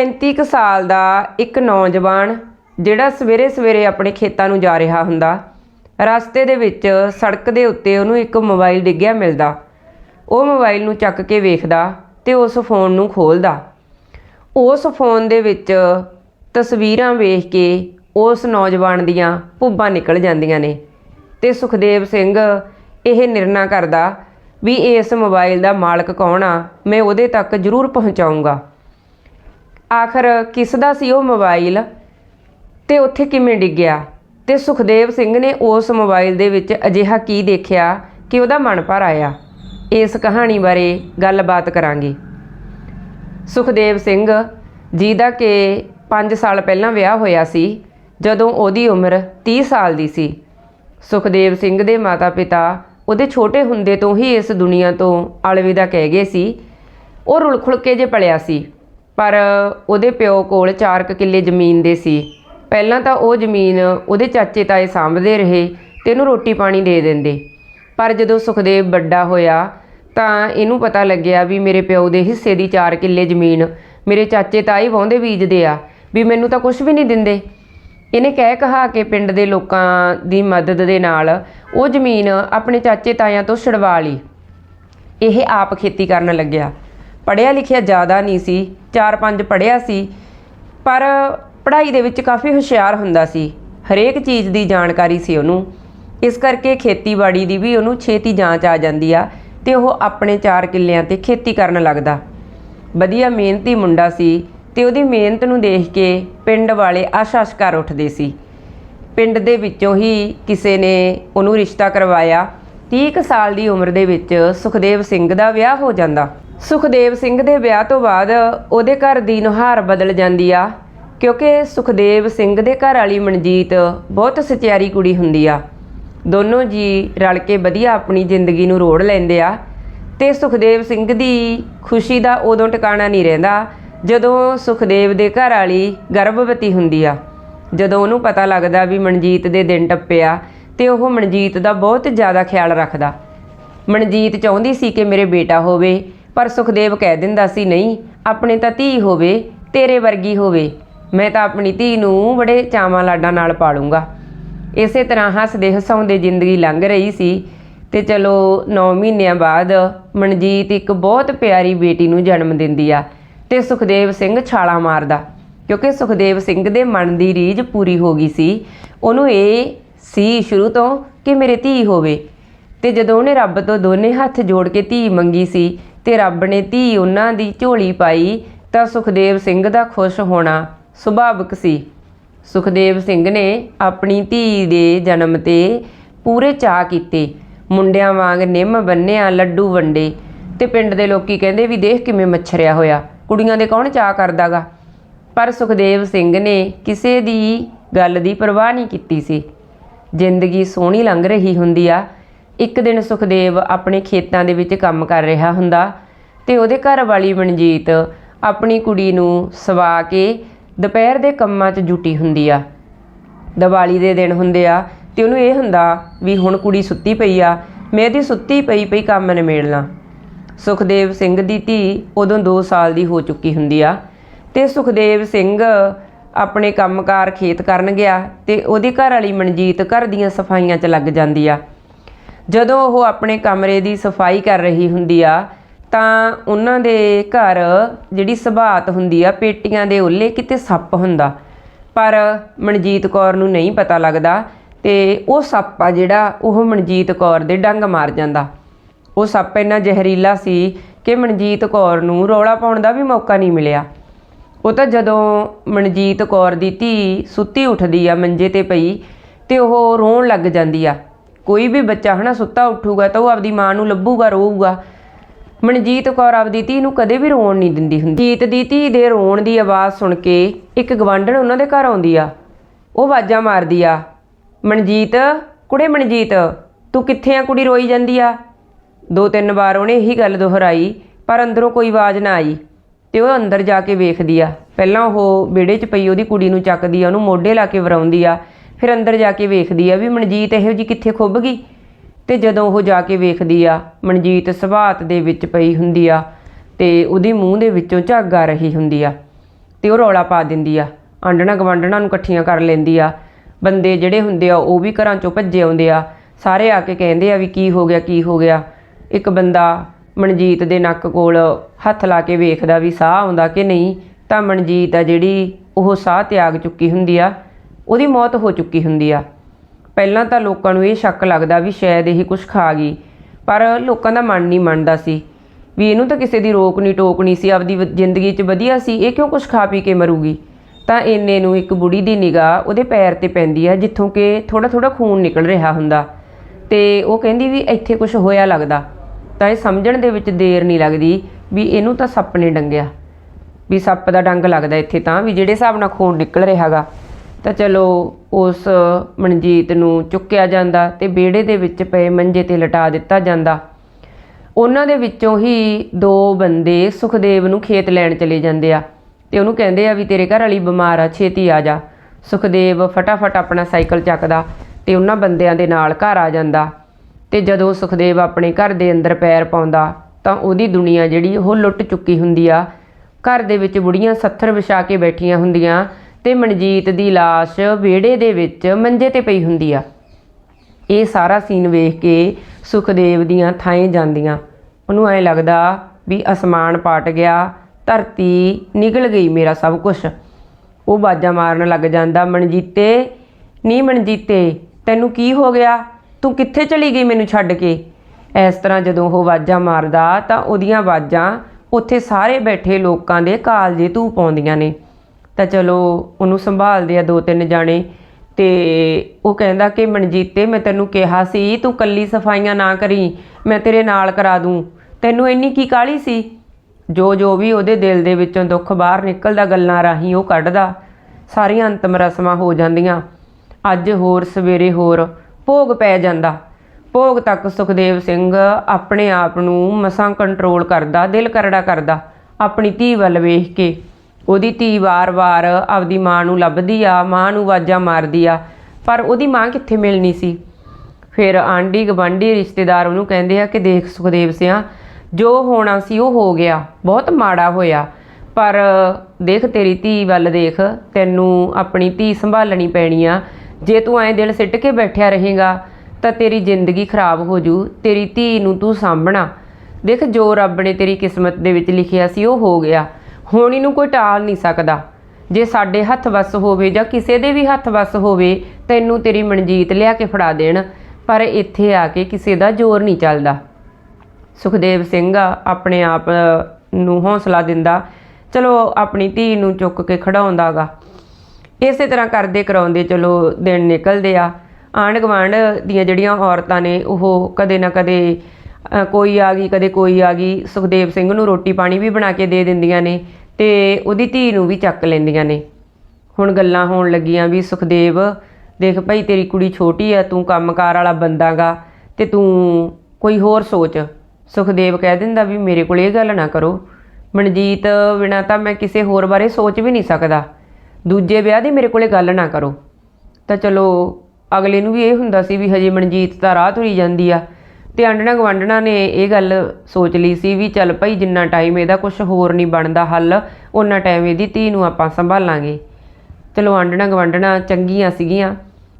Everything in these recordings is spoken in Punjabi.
35 ਕੁ ਸਾਲ ਦਾ ਇੱਕ ਨੌਜਵਾਨ ਜਿਹੜਾ ਸਵੇਰੇ ਸਵੇਰੇ ਆਪਣੇ ਖੇਤਾਂ ਨੂੰ ਜਾ ਰਿਹਾ ਹੁੰਦਾ, ਰਸਤੇ ਦੇ ਵਿੱਚ ਸੜਕ ਦੇ ਉੱਤੇ ਉਹਨੂੰ ਇੱਕ ਮੋਬਾਈਲ ਡਿੱਗਿਆ ਮਿਲਦਾ। ਉਹ ਮੋਬਾਈਲ ਨੂੰ ਚੱਕ ਕੇ ਵੇਖਦਾ ਤੇ ਉਸ ਫੋਨ ਨੂੰ ਖੋਲਦਾ। ਉਸ ਫੋਨ ਦੇ ਵਿੱਚ ਤਸਵੀਰਾਂ ਵੇਖ ਕੇ ਉਸ ਨੌਜਵਾਨ ਦੀਆਂ ਭੁੱਬਾਂ ਨਿਕਲ ਜਾਂਦੀਆਂ ਨੇ ਤੇ ਸੁਖਦੇਵ ਸਿੰਘ ਇਹ ਨਿਰਣਾ ਕਰਦਾ ਵੀ ਇਸ ਮੋਬਾਈਲ ਦਾ ਮਾਲਕ ਕੌਣ ਆ, ਮੈਂ ਉਹਦੇ ਤੱਕ ਜ਼ਰੂਰ ਪਹੁੰਚਾਊਂਗਾ। ਆਖਰ ਕਿਸ ਦਾ ਸੀ ਉਹ ਮੋਬਾਈਲ? ਤੇ ਉੱਥੇ ਕਿਵੇਂ ਡਿੱਗਿਆ? ਤੇ ਸੁਖਦੇਵ ਸਿੰਘ ਨੇ ਉਸ ਮੋਬਾਈਲ ਦੇ ਵਿੱਚ ਅਜਿਹਾ ਕੀ ਦੇਖਿਆ ਕਿ ਉਹਦਾ ਮਨ ਭਰ ਆਇਆ? ਇਸ ਕਹਾਣੀ ਬਾਰੇ ਗੱਲਬਾਤ ਕਰਾਂਗੇ। ਸੁਖਦੇਵ ਸਿੰਘ, ਜਿਹਦਾ ਕਿ 5 ਸਾਲ ਪਹਿਲਾਂ ਵਿਆਹ ਹੋਇਆ ਸੀ, ਜਦੋਂ ਉਹਦੀ ਉਮਰ 30 ਸਾਲ ਦੀ ਸੀ। ਸੁਖਦੇਵ ਸਿੰਘ ਦੇ ਮਾਤਾ-ਪਿਤਾ ਉਹਦੇ ਛੋਟੇ ਹੁੰਦੇ ਤੋਂ ਹੀ ਇਸ ਦੁਨੀਆ ਤੋਂ ਅਲਵਿਦਾ ਕਹਿ ਗਏ ਸੀ। ਉਹ ਰੁਲਖੁਲ ਕੇ ਜੇ ਪਲਿਆ ਸੀ। ਪਰ ਉਹਦੇ ਪਿਓ ਕੋਲ 4 ਕਿੱਲੇ ਜ਼ਮੀਨ ਦੇ ਸੀ। ਪਹਿਲਾਂ ਤਾਂ ਉਹ ਜ਼ਮੀਨ ਉਹਦੇ ਚਾਚੇ ਤਾਏ ਸਾਂਭਦੇ ਰਹੇ ਤੇ ਇਹਨੂੰ ਰੋਟੀ ਪਾਣੀ ਦੇ ਦਿੰਦੇ। ਪਰ ਜਦੋਂ ਸੁਖਦੇਵ ਵੱਡਾ ਹੋਇਆ ਤਾਂ ਇਹਨੂੰ ਪਤਾ ਲੱਗਿਆ ਵੀ ਮੇਰੇ ਪਿਓ ਦੇ ਹਿੱਸੇ ਦੀ 4 ਕਿੱਲੇ ਜ਼ਮੀਨ ਮੇਰੇ ਚਾਚੇ ਤਾਏ ਵਾਹੁੰਦੇ ਬੀਜਦੇ ਆ, ਵੀ ਮੈਨੂੰ ਤਾਂ ਕੁਝ ਵੀ ਨਹੀਂ ਦਿੰਦੇ। ਇਹਨੇ ਕਹਿ ਕਹਾ ਕੇ ਪਿੰਡ ਦੇ ਲੋਕਾਂ ਦੀ ਮਦਦ ਦੇ ਨਾਲ ਉਹ ਜ਼ਮੀਨ ਆਪਣੇ ਚਾਚੇ ਤਾਇਆਂ ਤੋਂ ਛਡਵਾ ਲਈ। ਇਹ ਆਪ ਖੇਤੀ ਕਰਨ ਲੱਗਿਆ। ਪੜਿਆ ਲਿਖਿਆ ਜ਼ਿਆਦਾ ਨਹੀਂ ਸੀ 4-5 ਪੜਿਆ ਸੀ, ਪਰ ਪੜ੍ਹਾਈ ਦੇ ਵਿੱਚ ਕਾਫੀ ਹੁਸ਼ਿਆਰ ਹੁੰਦਾ ਸੀ, ਹਰੇਕ ਚੀਜ਼ ਦੀ ਜਾਣਕਾਰੀ ਸੀ ਉਹਨੂੰ। ਇਸ ਕਰਕੇ ਖੇਤੀਬਾੜੀ ਦੀ ਵੀ ਉਹਨੂੰ ਛੇਤੀ ਜਾਂਚ ਆ ਜਾਂਦੀ ਆ ਤੇ ਉਹ ਆਪਣੇ 4 ਕਿੱਲਿਆਂ ਤੇ ਖੇਤੀ ਕਰਨ ਲੱਗਦਾ। ਵਧੀਆ ਮਿਹਨਤੀ ਮੁੰਡਾ ਸੀ ਤੇ ਉਹਦੀ ਮਿਹਨਤ ਨੂੰ ਦੇਖ ਕੇ ਪਿੰਡ ਵਾਲੇ ਆਸ਼-ਆਸ਼ ਕਰ ਉੱਠਦੇ ਸੀ। ਪਿੰਡ ਦੇ ਵਿੱਚੋਂ ਹੀ ਕਿਸੇ ਨੇ ਉਹਨੂੰ ਰਿਸ਼ਤਾ ਕਰਵਾਇਆ। 30 ਕੁ ਸਾਲ ਦੀ ਉਮਰ ਦੇ ਵਿੱਚ ਸੁਖਦੇਵ ਸਿੰਘ ਦਾ ਵਿਆਹ ਹੋ ਜਾਂਦਾ। ਸੁਖਦੇਵ ਸਿੰਘ ਦੇ ਵਿਆਹ ਤੋਂ ਬਾਅਦ ਉਹਦੇ ਘਰ ਦੀ ਨੁਹਾਰ ਬਦਲ ਜਾਂਦੀ ਆ, ਕਿਉਂਕਿ ਸੁਖਦੇਵ ਸਿੰਘ ਦੇ ਘਰ ਵਾਲੀ ਮਨਜੀਤ ਬਹੁਤ ਸਚਿਆਰੀ ਕੁੜੀ ਹੁੰਦੀ ਆ। ਦੋਨੋਂ ਜੀ ਰਲ ਕੇ ਵਧੀਆ ਆਪਣੀ ਜ਼ਿੰਦਗੀ ਨੂੰ ਰੋੜ ਲੈਂਦੇ ਆ ਤੇ ਸੁਖਦੇਵ ਸਿੰਘ ਦੀ ਖੁਸ਼ੀ ਦਾ ਉਦੋਂ ਟਿਕਾਣਾ ਨਹੀਂ ਰਹਿੰਦਾ ਜਦੋਂ ਸੁਖਦੇਵ ਦੇ ਘਰ ਵਾਲੀ ਗਰਭਵਤੀ ਹੁੰਦੀ ਆ। ਜਦੋਂ ਉਹਨੂੰ ਪਤਾ ਲੱਗਦਾ ਵੀ ਮਨਜੀਤ ਦੇ ਦਿਨ ਟੱਪਿਆ ਤੇ ਉਹ ਮਨਜੀਤ ਦਾ ਬਹੁਤ ਜ਼ਿਆਦਾ ਖਿਆਲ ਰੱਖਦਾ। ਮਨਜੀਤ ਚਾਹੁੰਦੀ ਸੀ ਕਿ ਮੇਰੇ ਬੇਟਾ ਹੋਵੇ ਪਰ ਸੁਖਦੇਵ ਕਹਿ ਦਿੰਦਾ ਸੀ, ਨਹੀਂ, ਆਪਣੇ ਤਾਂ ਧੀ ਹੋਵੇ, ਤੇਰੇ ਵਰਗੀ ਹੋਵੇ। ਮੈਂ ਤਾਂ ਆਪਣੀ ਧੀ ਨੂੰ ਬੜੇ ਚਾਵਾਂ ਲਾਡਾਂ ਨਾਲ ਪਾਲੂੰਗਾ। ਇਸੇ ਤਰ੍ਹਾਂ ਹੱਸਦੇ ਹਸਾਉਂਦੇ ਜ਼ਿੰਦਗੀ ਲੰਘ ਰਹੀ ਸੀ ਤੇ ਚਲੋ 9 ਮਹੀਨਿਆਂ ਬਾਅਦ ਮਨਜੀਤ ਇੱਕ ਬਹੁਤ ਪਿਆਰੀ ਬੇਟੀ ਨੂੰ ਜਨਮ ਦਿੰਦੀ ਆ ਤੇ ਸੁਖਦੇਵ ਸਿੰਘ ਛਾਲਾ ਮਾਰਦਾ। ਕਿਉਂਕਿ ਸੁਖਦੇਵ ਸਿੰਘ ਦੇ ਮਨ ਦੀ ਰੀਝ ਪੂਰੀ ਹੋ ਗਈ ਸੀ, ਉਹਨੂੰ ਇਹ ਸੀ ਸ਼ੁਰੂ ਤੋਂ ਕਿ ਮੇਰੇ ਧੀ ਹੋਵੇ। ਤੇ ਜਦੋਂ ਉਹਨੇ ਰੱਬ ਤੋਂ ਦੋਨੇ ਹੱਥ ਜੋੜ ਕੇ ਧੀ ਮੰਗੀ ਸੀ ਤੇ ਰੱਬ ਨੇ ਧੀ ਉਹਨਾਂ ਦੀ ਝੋਲੀ ਪਾਈ, ਤਾਂ ਸੁਖਦੇਵ ਸਿੰਘ ਦਾ ਖੁਸ਼ ਹੋਣਾ ਸੁਭਾਵਿਕ ਸੀ। ਸੁਖਦੇਵ ਸਿੰਘ ਨੇ ਆਪਣੀ ਧੀ ਦੇ ਜਨਮ ਤੇ ਪੂਰੇ ਚਾਅ ਕੀਤੇ। ਮੁੰਡਿਆਂ ਵਾਂਗ ਨਿੰਮ ਬੰਨਿਆ, ਲੱਡੂ ਵੰਡੇ ਤੇ ਪਿੰਡ ਦੇ ਲੋਕੀ ਕਹਿੰਦੇ ਵੀ ਦੇਖ ਕਿਵੇਂ ਮੱਛਰਿਆ ਹੋਇਆ, ਕੁੜੀਆਂ ਦੇ ਕੌਣ ਚਾਅ ਕਰਦਾਗਾ? ਪਰ ਸੁਖਦੇਵ ਸਿੰਘ ਨੇ ਕਿਸੇ ਦੀ ਗੱਲ ਦੀ ਪਰਵਾਹ ਨਹੀਂ ਕੀਤੀ ਸੀ। ਜ਼ਿੰਦਗੀ ਸੋਹਣੀ ਲੰਘ ਰਹੀ ਹੁੰਦੀ ਆ ਇੱਕ ਦਿਨ ਸੁਖਦੇਵ ਆਪਣੇ ਖੇਤਾਂ ਦੇ ਵਿੱਚ ਕੰਮ ਕਰ ਰਿਹਾ ਹੁੰਦਾ ਤੇ ਉਹਦੇ ਘਰ ਵਾਲੀ ਮਨਜੀਤ ਆਪਣੀ ਕੁੜੀ ਨੂੰ ਸਵਾ ਕੇ ਦੁਪਹਿਰ ਦੇ ਕੰਮਾਂ 'ਚ ਜੁਟੀ ਹੁੰਦੀ ਆ। ਦੀਵਾਲੀ ਦੇ ਦਿਨ ਹੁੰਦੇ ਆ ਤੇ ਉਹਨੂੰ ਇਹ ਹੁੰਦਾ ਵੀ ਹੁਣ ਕੁੜੀ ਸੁੱਤੀ ਪਈ ਆ, ਮੈਂ ਇਹਦੀ ਸੁੱਤੀ ਪਈ ਪਈ ਕੰਮ ਨਿਮੇੜਨਾ। ਸੁਖਦੇਵ ਸਿੰਘ ਦੀ ਧੀ ਉਦੋਂ 2 ਸਾਲ ਦੀ ਹੋ ਚੁੱਕੀ ਹੁੰਦੀ ਆ ਤੇ ਸੁਖਦੇਵ ਸਿੰਘ ਆਪਣੇ ਕੰਮਕਾਰ ਖੇਤ ਕਰਨ ਗਿਆ ਤੇ ਉਹਦੀ ਘਰ ਵਾਲੀ ਮਨਜੀਤ ਘਰ ਦੀਆਂ ਸਫਾਈਆਂ 'ਚ ਲੱਗ ਜਾਂਦੀ ਆ। ਜਦੋਂ ਉਹ ਆਪਣੇ ਕਮਰੇ ਦੀ ਸਫ਼ਾਈ ਕਰ ਰਹੀ ਹੁੰਦੀ ਆ, ਤਾਂ ਉਹਨਾਂ ਦੇ ਘਰ ਜਿਹੜੀ ਸਬਾਤ ਹੁੰਦੀ ਆ, ਪੇਟੀਆਂ ਦੇ ਉੱਲੇ ਕਿਤੇ ਸੱਪ ਹੁੰਦਾ। ਪਰ ਮਨਜੀਤ ਕੌਰ ਨੂੰ ਨਹੀਂ ਪਤਾ ਲੱਗਦਾ ਤੇ ਉਹ ਸੱਪ ਆ ਜਿਹੜਾ, ਉਹ ਮਨਜੀਤ ਕੌਰ ਦੇ ਡੰਗ ਮਾਰ ਜਾਂਦਾ। ਉਹ ਸੱਪ ਇੰਨਾ ਜ਼ਹਿਰੀਲਾ ਸੀ ਕਿ ਮਨਜੀਤ ਕੌਰ ਨੂੰ ਰੌਲਾ ਪਾਉਣ ਦਾ ਵੀ ਮੌਕਾ ਨਹੀਂ ਮਿਲਿਆ। ਉਹ ਤਾਂ ਜਦੋਂ ਮਨਜੀਤ ਕੌਰ ਦੀ ਧੀ ਸੁੱਤੀ ਉੱਠਦੀ ਆ ਮੰਜੇ ਤੇ ਪਈ, ਤੇ ਉਹ ਰੋਣ ਲੱਗ ਜਾਂਦੀ ਆ। ਕੋਈ ਵੀ ਬੱਚਾ ਹਨਾ ਸੁੱਤਾ ਉੱਠੂਗਾ ਤਾਂ ਉਹ ਆਪਦੀ ਮਾਂ ਨੂੰ ਲੱਭੂਗਾ, ਰੋਊਗਾ। ਮਨਜੀਤ ਕੌਰ ਆਪਦੀ ਧੀ ਨੂੰ ਕਦੇ ਵੀ ਰੋਣ ਨਹੀਂ ਦਿੰਦੀ ਹੁੰਦੀ। ਜੀਤ ਦੀ ਧੀ ਦੇ ਰੋਣ ਦੀ ਆਵਾਜ਼ ਸੁਣ ਕੇ ਇੱਕ ਗਵਾਂਢਣ ਉਹਨਾਂ ਦੇ ਘਰ ਆਉਂਦੀ ਆ। ਉਹ ਆਵਾਜ਼ਾਂ ਮਾਰਦੀ ਆ, ਮਨਜੀਤ, ਕੁੜੇ ਮਨਜੀਤ, ਤੂੰ ਕਿੱਥੇ ਆ ਕੁੜੀ ਰੋਈ ਜਾਂਦੀ ਆ? ਦੋ ਤਿੰਨ ਵਾਰ ਉਹਨੇ ਇਹੀ ਗੱਲ ਦੁਹਰਾਈ, ਪਰ ਅੰਦਰੋਂ ਕੋਈ ਆਵਾਜ਼ ਨਾ ਆਈ ਤੇ ਉਹ ਅੰਦਰ ਜਾ ਕੇ ਵੇਖਦੀ ਆ। ਪਹਿਲਾਂ ਉਹ ਵਿਹੜੇ 'ਚ ਪਈ, ਉਹਦੀ ਕੁੜੀ ਨੂੰ ਚੱਕਦੀ ਆ, ਉਹਨੂੰ ਮੋਢੇ ਲਾ ਕੇ ਵਰਾਉਂਦੀ ਆ। ਫਿਰ ਅੰਦਰ ਜਾ ਕੇ ਵੇਖਦੀ ਆ ਵੀ ਮਨਜੀਤ ਇਹੋ ਜੀ ਕਿੱਥੇ ਖੁੱਭ ਗਈ। ਤੇ ਜਦੋਂ ਉਹ ਜਾ ਕੇ ਵੇਖਦੀ ਆ, ਮਨਜੀਤ ਸੁਭਾਤ ਦੇ ਵਿੱਚ ਪਈ ਹੁੰਦੀ ਆ ਤੇ ਉਹਦੀ ਮੂੰਹ ਦੇ ਵਿੱਚੋਂ ਝੱਗ ਆ ਰਹੀ ਹੁੰਦੀ ਆ ਤੇ ਉਹ ਰੌਲਾ ਪਾ ਦਿੰਦੀ ਆ। ਆਂਡਣਾ ਗਵਾਂਡਣਾ ਨੂੰ ਇਕੱਠੀਆਂ ਕਰ ਲੈਂਦੀ ਆ। ਬੰਦੇ ਜਿਹੜੇ ਹੁੰਦੇ ਆ, ਉਹ ਵੀ ਘਰਾਂ ਚੋਂ ਭੱਜੇ ਆਉਂਦੇ ਆ। ਸਾਰੇ ਆ ਕੇ ਕਹਿੰਦੇ ਆ ਵੀ ਕੀ ਹੋ ਗਿਆ, ਕੀ ਹੋ ਗਿਆ। ਇੱਕ ਬੰਦਾ ਮਨਜੀਤ ਦੇ ਨੱਕ ਕੋਲ ਹੱਥ ਲਾ ਕੇ ਵੇਖਦਾ ਵੀ ਸਾਹ ਆਉਂਦਾ ਕਿ ਨਹੀਂ, ਤਾਂ ਮਨਜੀਤ ਆ ਜਿਹੜੀ ਉਹ ਸਾਹ ਤਿਆਗ ਚੁੱਕੀ ਹੁੰਦੀ ਆ। ਉਹਦੀ ਮੌਤ ਹੋ ਚੁੱਕੀ ਹੁੰਦੀ ਆ। ਪਹਿਲਾਂ ਤਾਂ ਲੋਕਾਂ ਨੂੰ ਇਹ ਸ਼ੱਕ ਲੱਗਦਾ ਵੀ ਸ਼ਾਇਦ ਇਹ ਕੁਝ ਖਾ ਗਈ, ਪਰ ਲੋਕਾਂ ਦਾ ਮਨ ਨਹੀਂ ਮੰਨਦਾ ਸੀ। ਵੀ ਇਹਨੂੰ ਤਾਂ ਕਿਸੇ ਦੀ ਰੋਕ ਨਹੀਂ ਟੋਕ ਨਹੀਂ ਸੀ, ਆਪਦੀ ਜ਼ਿੰਦਗੀ 'ਚ ਵਧੀਆ ਸੀ, ਇਹ ਕਿਉਂ ਕੁਝ ਖਾ ਪੀ ਕੇ ਮਰੂਗੀ? ਤਾਂ ਇੰਨੇ ਨੂੰ ਇੱਕ ਬੁੜੀ ਦੀ ਨਿਗਾਹ ਉਹਦੇ ਪੈਰ ਤੇ ਪੈਂਦੀ ਆ, ਜਿੱਥੋਂ ਕਿ ਥੋੜਾ ਥੋੜਾ ਖੂਨ ਨਿਕਲ ਰਿਹਾ ਹੁੰਦਾ। ਤੇ ਉਹ ਕਹਿੰਦੀ ਵੀ ਇੱਥੇ ਕੁਝ ਹੋਇਆ ਲੱਗਦਾ। ਤਾਂ ਇਹ ਸਮਝਣ ਦੇ ਵਿੱਚ ਦੇਰ ਨਹੀਂ ਲੱਗਦੀ ਵੀ ਇਹਨੂੰ ਤਾਂ ਸੱਪ ਨੇ ਡੰਗਿਆ। ਵੀ ਸੱਪ ਦਾ ਡੰਗ ਲੱਗਦਾ ਇੱਥੇ ਤਾਂ, ਵੀ ਜਿਹੜੇ ਹਿਸਾਬ ਨਾਲ ਖੂਨ ਨਿਕਲ ਰਿਹਾਗਾ ਤਾਂ ਚਲੋ ਉਸ ਮਨਜੀਤ ਨੂੰ ਚੁੱਕਿਆ ਜਾਂਦਾ ਤੇ ਵਿਹੜੇ ਦੇ ਵਿੱਚ ਪਏ ਮੰਜੇ ਤੇ ਲਟਾ ਦਿੱਤਾ ਜਾਂਦਾ। ਉਹਨਾਂ ਦੇ ਵਿੱਚੋਂ ਹੀ ਦੋ ਬੰਦੇ ਸੁਖਦੇਵ ਨੂੰ ਖੇਤ ਲੈਣ ਚਲੇ ਜਾਂਦੇ ਆ ਤੇ ਉਹਨੂੰ ਕਹਿੰਦੇ ਆ ਵੀ ਤੇਰੇ ਘਰ ਵਾਲੀ ਬਿਮਾਰ ਆ, ਛੇਤੀ ਆ ਜਾ। ਸੁਖਦੇਵ ਫਟਾਫਟ ਆਪਣਾ ਸਾਈਕਲ ਚੱਕਦਾ ਤੇ ਉਹਨਾਂ ਬੰਦਿਆਂ ਦੇ ਨਾਲ ਘਰ ਆ ਜਾਂਦਾ ਤੇ ਜਦੋਂ ਸੁਖਦੇਵ ਆਪਣੇ ਘਰ ਦੇ ਅੰਦਰ ਪੈਰ ਪਾਉਂਦਾ ਤਾਂ ਉਹਦੀ ਦੁਨੀਆ ਜਿਹੜੀ ਉਹ ਲੁੱਟ ਚੁੱਕੀ ਹੁੰਦੀ ਆ। ਘਰ ਦੇ ਵਿੱਚ ਬੁੜੀਆਂ ਸੱਥਰ ਵਿਛਾ ਕੇ ਬੈਠੀਆਂ ਹੁੰਦੀਆਂ ਤੇ ਮਨਜੀਤ ਦੀ ਲਾਸ਼ ਵਿਹੜੇ ਦੇ ਵਿੱਚ ਮੰਜੇ ਤੇ ਪਈ ਹੁੰਦੀ ਆ। ਇਹ ਸਾਰਾ ਸੀਨ ਵੇਖ ਕੇ ਸੁਖਦੇਵ ਦੀਆਂ ਥਾਂ ਜਾਂਦੀਆਂ। ਉਹਨੂੰ ਐ ਲੱਗਦਾ ਵੀ ਅਸਮਾਨ ਪਾਟ ਗਿਆ, ਧਰਤੀ ਨਿਗਲ ਗਈ ਮੇਰਾ ਸਭ ਕੁਝ ਉਹ ਬਾਜਾ ਮਾਰਨ ਲੱਗ ਜਾਂਦਾ, ਮਨਜੀਤੇ, ਨੀ ਮਨਜੀਤੇ, ਤੈਨੂੰ ਕੀ ਹੋ ਗਿਆ? ਤੂੰ ਕਿੱਥੇ ਚਲੀ ਗਈ ਮੈਨੂੰ ਛੱਡ ਕੇ? ਇਸ ਤਰ੍ਹਾਂ ਜਦੋਂ ਉਹ ਆਵਾਜ਼ਾਂ ਮਾਰਦਾ ਤਾਂ ਉਹਦੀਆਂ ਆਵਾਜ਼ਾਂ ਉੱਥੇ ਸਾਰੇ ਬੈਠੇ ਲੋਕਾਂ ਦੇ ਕਾਲਜੇ ਧੂ ਪਾਉਂਦੀਆਂ ਨੇ। ਤਾਂ ਚਲੋ ਉਹਨੂੰ ਸੰਭਾਲਦੇ ਆ ਦੋ ਤਿੰਨ ਜਾਣੇ। ਤੇ ਉਹ ਕਹਿੰਦਾ ਕਿ ਮਨਜੀਤੇ, ਮੈਂ ਤੈਨੂੰ ਕਿਹਾ ਸੀ, ਤੂੰ ਕੱਲੀ ਸਫਾਈਆਂ ਨਾ ਕਰੀ, ਮੈਂ ਤੇਰੇ ਨਾਲ ਕਰਾ ਦੂੰ। ਤੈਨੂੰ ਇੰਨੀ ਕੀ ਕਾਹਲੀ ਸੀ? ਜੋ ਜੋ ਵੀ ਉਹਦੇ ਦਿਲ ਦੇ ਵਿੱਚੋਂ ਦੁੱਖ ਬਾਹਰ ਨਿਕਲਦਾ, ਗੱਲਾਂ ਰਾਹੀਂ ਉਹ ਕੱਢਦਾ। ਸਾਰੀਆਂ ਅੰਤਮ ਰਸਮਾਂ ਹੋ ਜਾਂਦੀਆਂ। ਅੱਜ ਹੋਰ ਸਵੇਰੇ ਹੋਰ ਭੋਗ ਪੈ ਜਾਂਦਾ। ਭੋਗ ਤੱਕ ਸੁਖਦੇਵ ਸਿੰਘ ਆਪਣੇ ਆਪ ਨੂੰ ਮਸਾਂ ਕੰਟਰੋਲ ਕਰਦਾ, ਦਿਲ ਕਰੜਾ ਕਰਦਾ, ਆਪਣੀ ਧੀ ਵੱਲ ਵੇਖ ਕੇ। ਉਹਦੀ ਧੀ ਵਾਰ-ਵਾਰ ਆਪਦੀ ਮਾਂ ਨੂੰ ਲੱਭਦੀ ਆ, ਮਾਂ ਨੂੰ ਆਵਾਜ਼ਾਂ ਮਾਰਦੀ ਆ, ਪਰ ਉਹਦੀ ਮਾਂ ਕਿੱਥੇ ਮਿਲਣੀ ਸੀ? ਫਿਰ ਆਂਢੀ ਗਵਾਂਢੀ ਰਿਸ਼ਤੇਦਾਰ ਉਹਨੂੰ ਕਹਿੰਦੇ ਆ ਕਿ ਦੇਖ ਸੁਖਦੇਵ ਸਿਆ, ਜੋ ਹੋਣਾ ਸੀ ਉਹ ਹੋ ਗਿਆ, ਬਹੁਤ ਮਾੜਾ ਹੋਇਆ, ਪਰ ਦੇਖ ਤੇਰੀ ਧੀ ਵੱਲ ਦੇਖ, ਤੈਨੂੰ ਆਪਣੀ ਧੀ ਸੰਭਾਲਣੀ ਪੈਣੀ ਆ, ਜੇ ਤੂੰ ਐਂ ਦਿਲ ਸਿੱਟ ਕੇ ਬੈਠਿਆ ਰਹੇਗਾ, ਤਾਂ ਤੇਰੀ ਜ਼ਿੰਦਗੀ ਖਰਾਬ ਹੋ ਜੂ, ਤੇਰੀ ਧੀ ਨੂੰ ਤੂੰ ਸਾਂਭਣਾ। ਦੇਖ ਜੋ ਰੱਬ ਨੇ ਤੇਰੀ ਕਿਸਮਤ ਦੇ ਵਿੱਚ ਲਿਖਿਆ ਸੀ, ਉਹ ਹੋ ਗਿਆ। ਹੁਣ ਇਹਨੂੰ ਕੋਈ ਟਾਲ ਨਹੀਂ ਸਕਦਾ। ਜੇ ਸਾਡੇ ਹੱਥ ਵੱਸ ਹੋਵੇ ਜਾਂ ਕਿਸੇ ਦੇ ਵੀ ਹੱਥ ਵੱਸ ਹੋਵੇ, ਤੈਨੂੰ ਤੇਰੀ ਮਨਜੀਤ ਲਿਆ ਕੇ ਫੜਾ ਦੇਣ, ਪਰ ਇੱਥੇ ਆ ਕੇ ਕਿਸੇ ਦਾ ਜ਼ੋਰ ਨਹੀਂ ਚੱਲਦਾ। ਸੁਖਦੇਵ ਸਿੰਘ ਆਪਣੇ ਆਪ ਨੂੰ ਹੌਸਲਾ ਦਿੰਦਾ, ਚਲੋ, ਆਪਣੀ ਧੀ ਨੂੰ ਚੁੱਕ ਕੇ ਖੜਾਉਂਦਾਗਾ ਇਸੇ ਤਰ੍ਹਾਂ ਕਰਦੇ ਕਰਾਉਂਦੇ, ਚਲੋ, ਦਿਨ ਨਿਕਲਦੇ ਆ। ਆਂਢ ਗੁਆਂਢ ਦੀਆਂ ਜਿਹੜੀਆਂ ਔਰਤਾਂ ਨੇ, ਉਹ ਕਦੇ ਨਾ ਕਦੇ ਕੋਈ ਆ ਗਈ, ਕਦੇ ਕੋਈ ਆ ਗਈ। ਸੁਖਦੇਵ ਸਿੰਘ ਨੂੰ ਰੋਟੀ ਪਾਣੀ ਵੀ ਬਣਾ ਕੇ ਦੇ ਦਿੰਦੀਆਂ ਨੇ। ਤੇ ਉਹਦੀ ਧੀ ਨੂੰ ਵੀ ਚੱਕ ਲੈਂਦੀਆਂ ਨੇ। ਹੁਣ ਗੱਲਾਂ ਹੋਣ ਲੱਗੀਆਂ ਵੀ ਸੁਖਦੇਵ, ਦੇਖ ਭਾਈ ਤੇਰੀ ਕੁੜੀ ਛੋਟੀ ਆ, ਤੂੰ ਕੰਮਕਾਰ ਵਾਲਾ ਬੰਦਾਗਾ ਤੇ ਤੂੰ ਕੋਈ ਹੋਰ ਸੋਚ। ਸੁਖਦੇਵ ਕਹਿ ਦਿੰਦਾ ਵੀ ਮੇਰੇ ਕੋਲ ਇਹ ਗੱਲ ਨਾ ਕਰੋ। ਮਨਜੀਤ ਬਿਨਾ ਤਾਂ ਮੈਂ ਕਿਸੇ ਹੋਰ ਬਾਰੇ ਸੋਚ ਵੀ ਨਹੀਂ ਸਕਦਾ। ਦੂਜੇ ਵਿਆਹ ਦੀ ਮੇਰੇ ਕੋਲੇ ਗੱਲ ਨਾ ਕਰੋ। ਤਾਂ ਚਲੋ, ਅਗਲੇ ਨੂੰ ਵੀ ਇਹ ਹੁੰਦਾ ਸੀ ਵੀ ਹਜੇ ਮਨਜੀਤ ਤਾਂ ਰਾਹ ਤੁਰੀ ਜਾਂਦੀ ਆ। ਤੇ ਆਂਡਣਾ ਗਵਾਂਡਣਾ ਨੇ ਇਹ ਗੱਲ ਸੋਚ ਲਈ ਸੀ ਵੀ ਚੱਲ ਭਾਈ ਜਿੰਨਾ ਟਾਈਮ ਇਹਦਾ ਕੁਝ ਹੋਰ ਨਹੀਂ ਬਣਦਾ ਹੱਲ ਉਹਨਾਂ ਟਾਈਮ ਇਹਦੀ ਧੀ ਨੂੰ ਆਪਾਂ ਸੰਭਾਲਾਂਗੇ। ਚਲੋ ਆਂਡਣਾ ਗਵਾਂਡਣਾ ਚੰਗੀਆਂ ਸੀਗੀਆਂ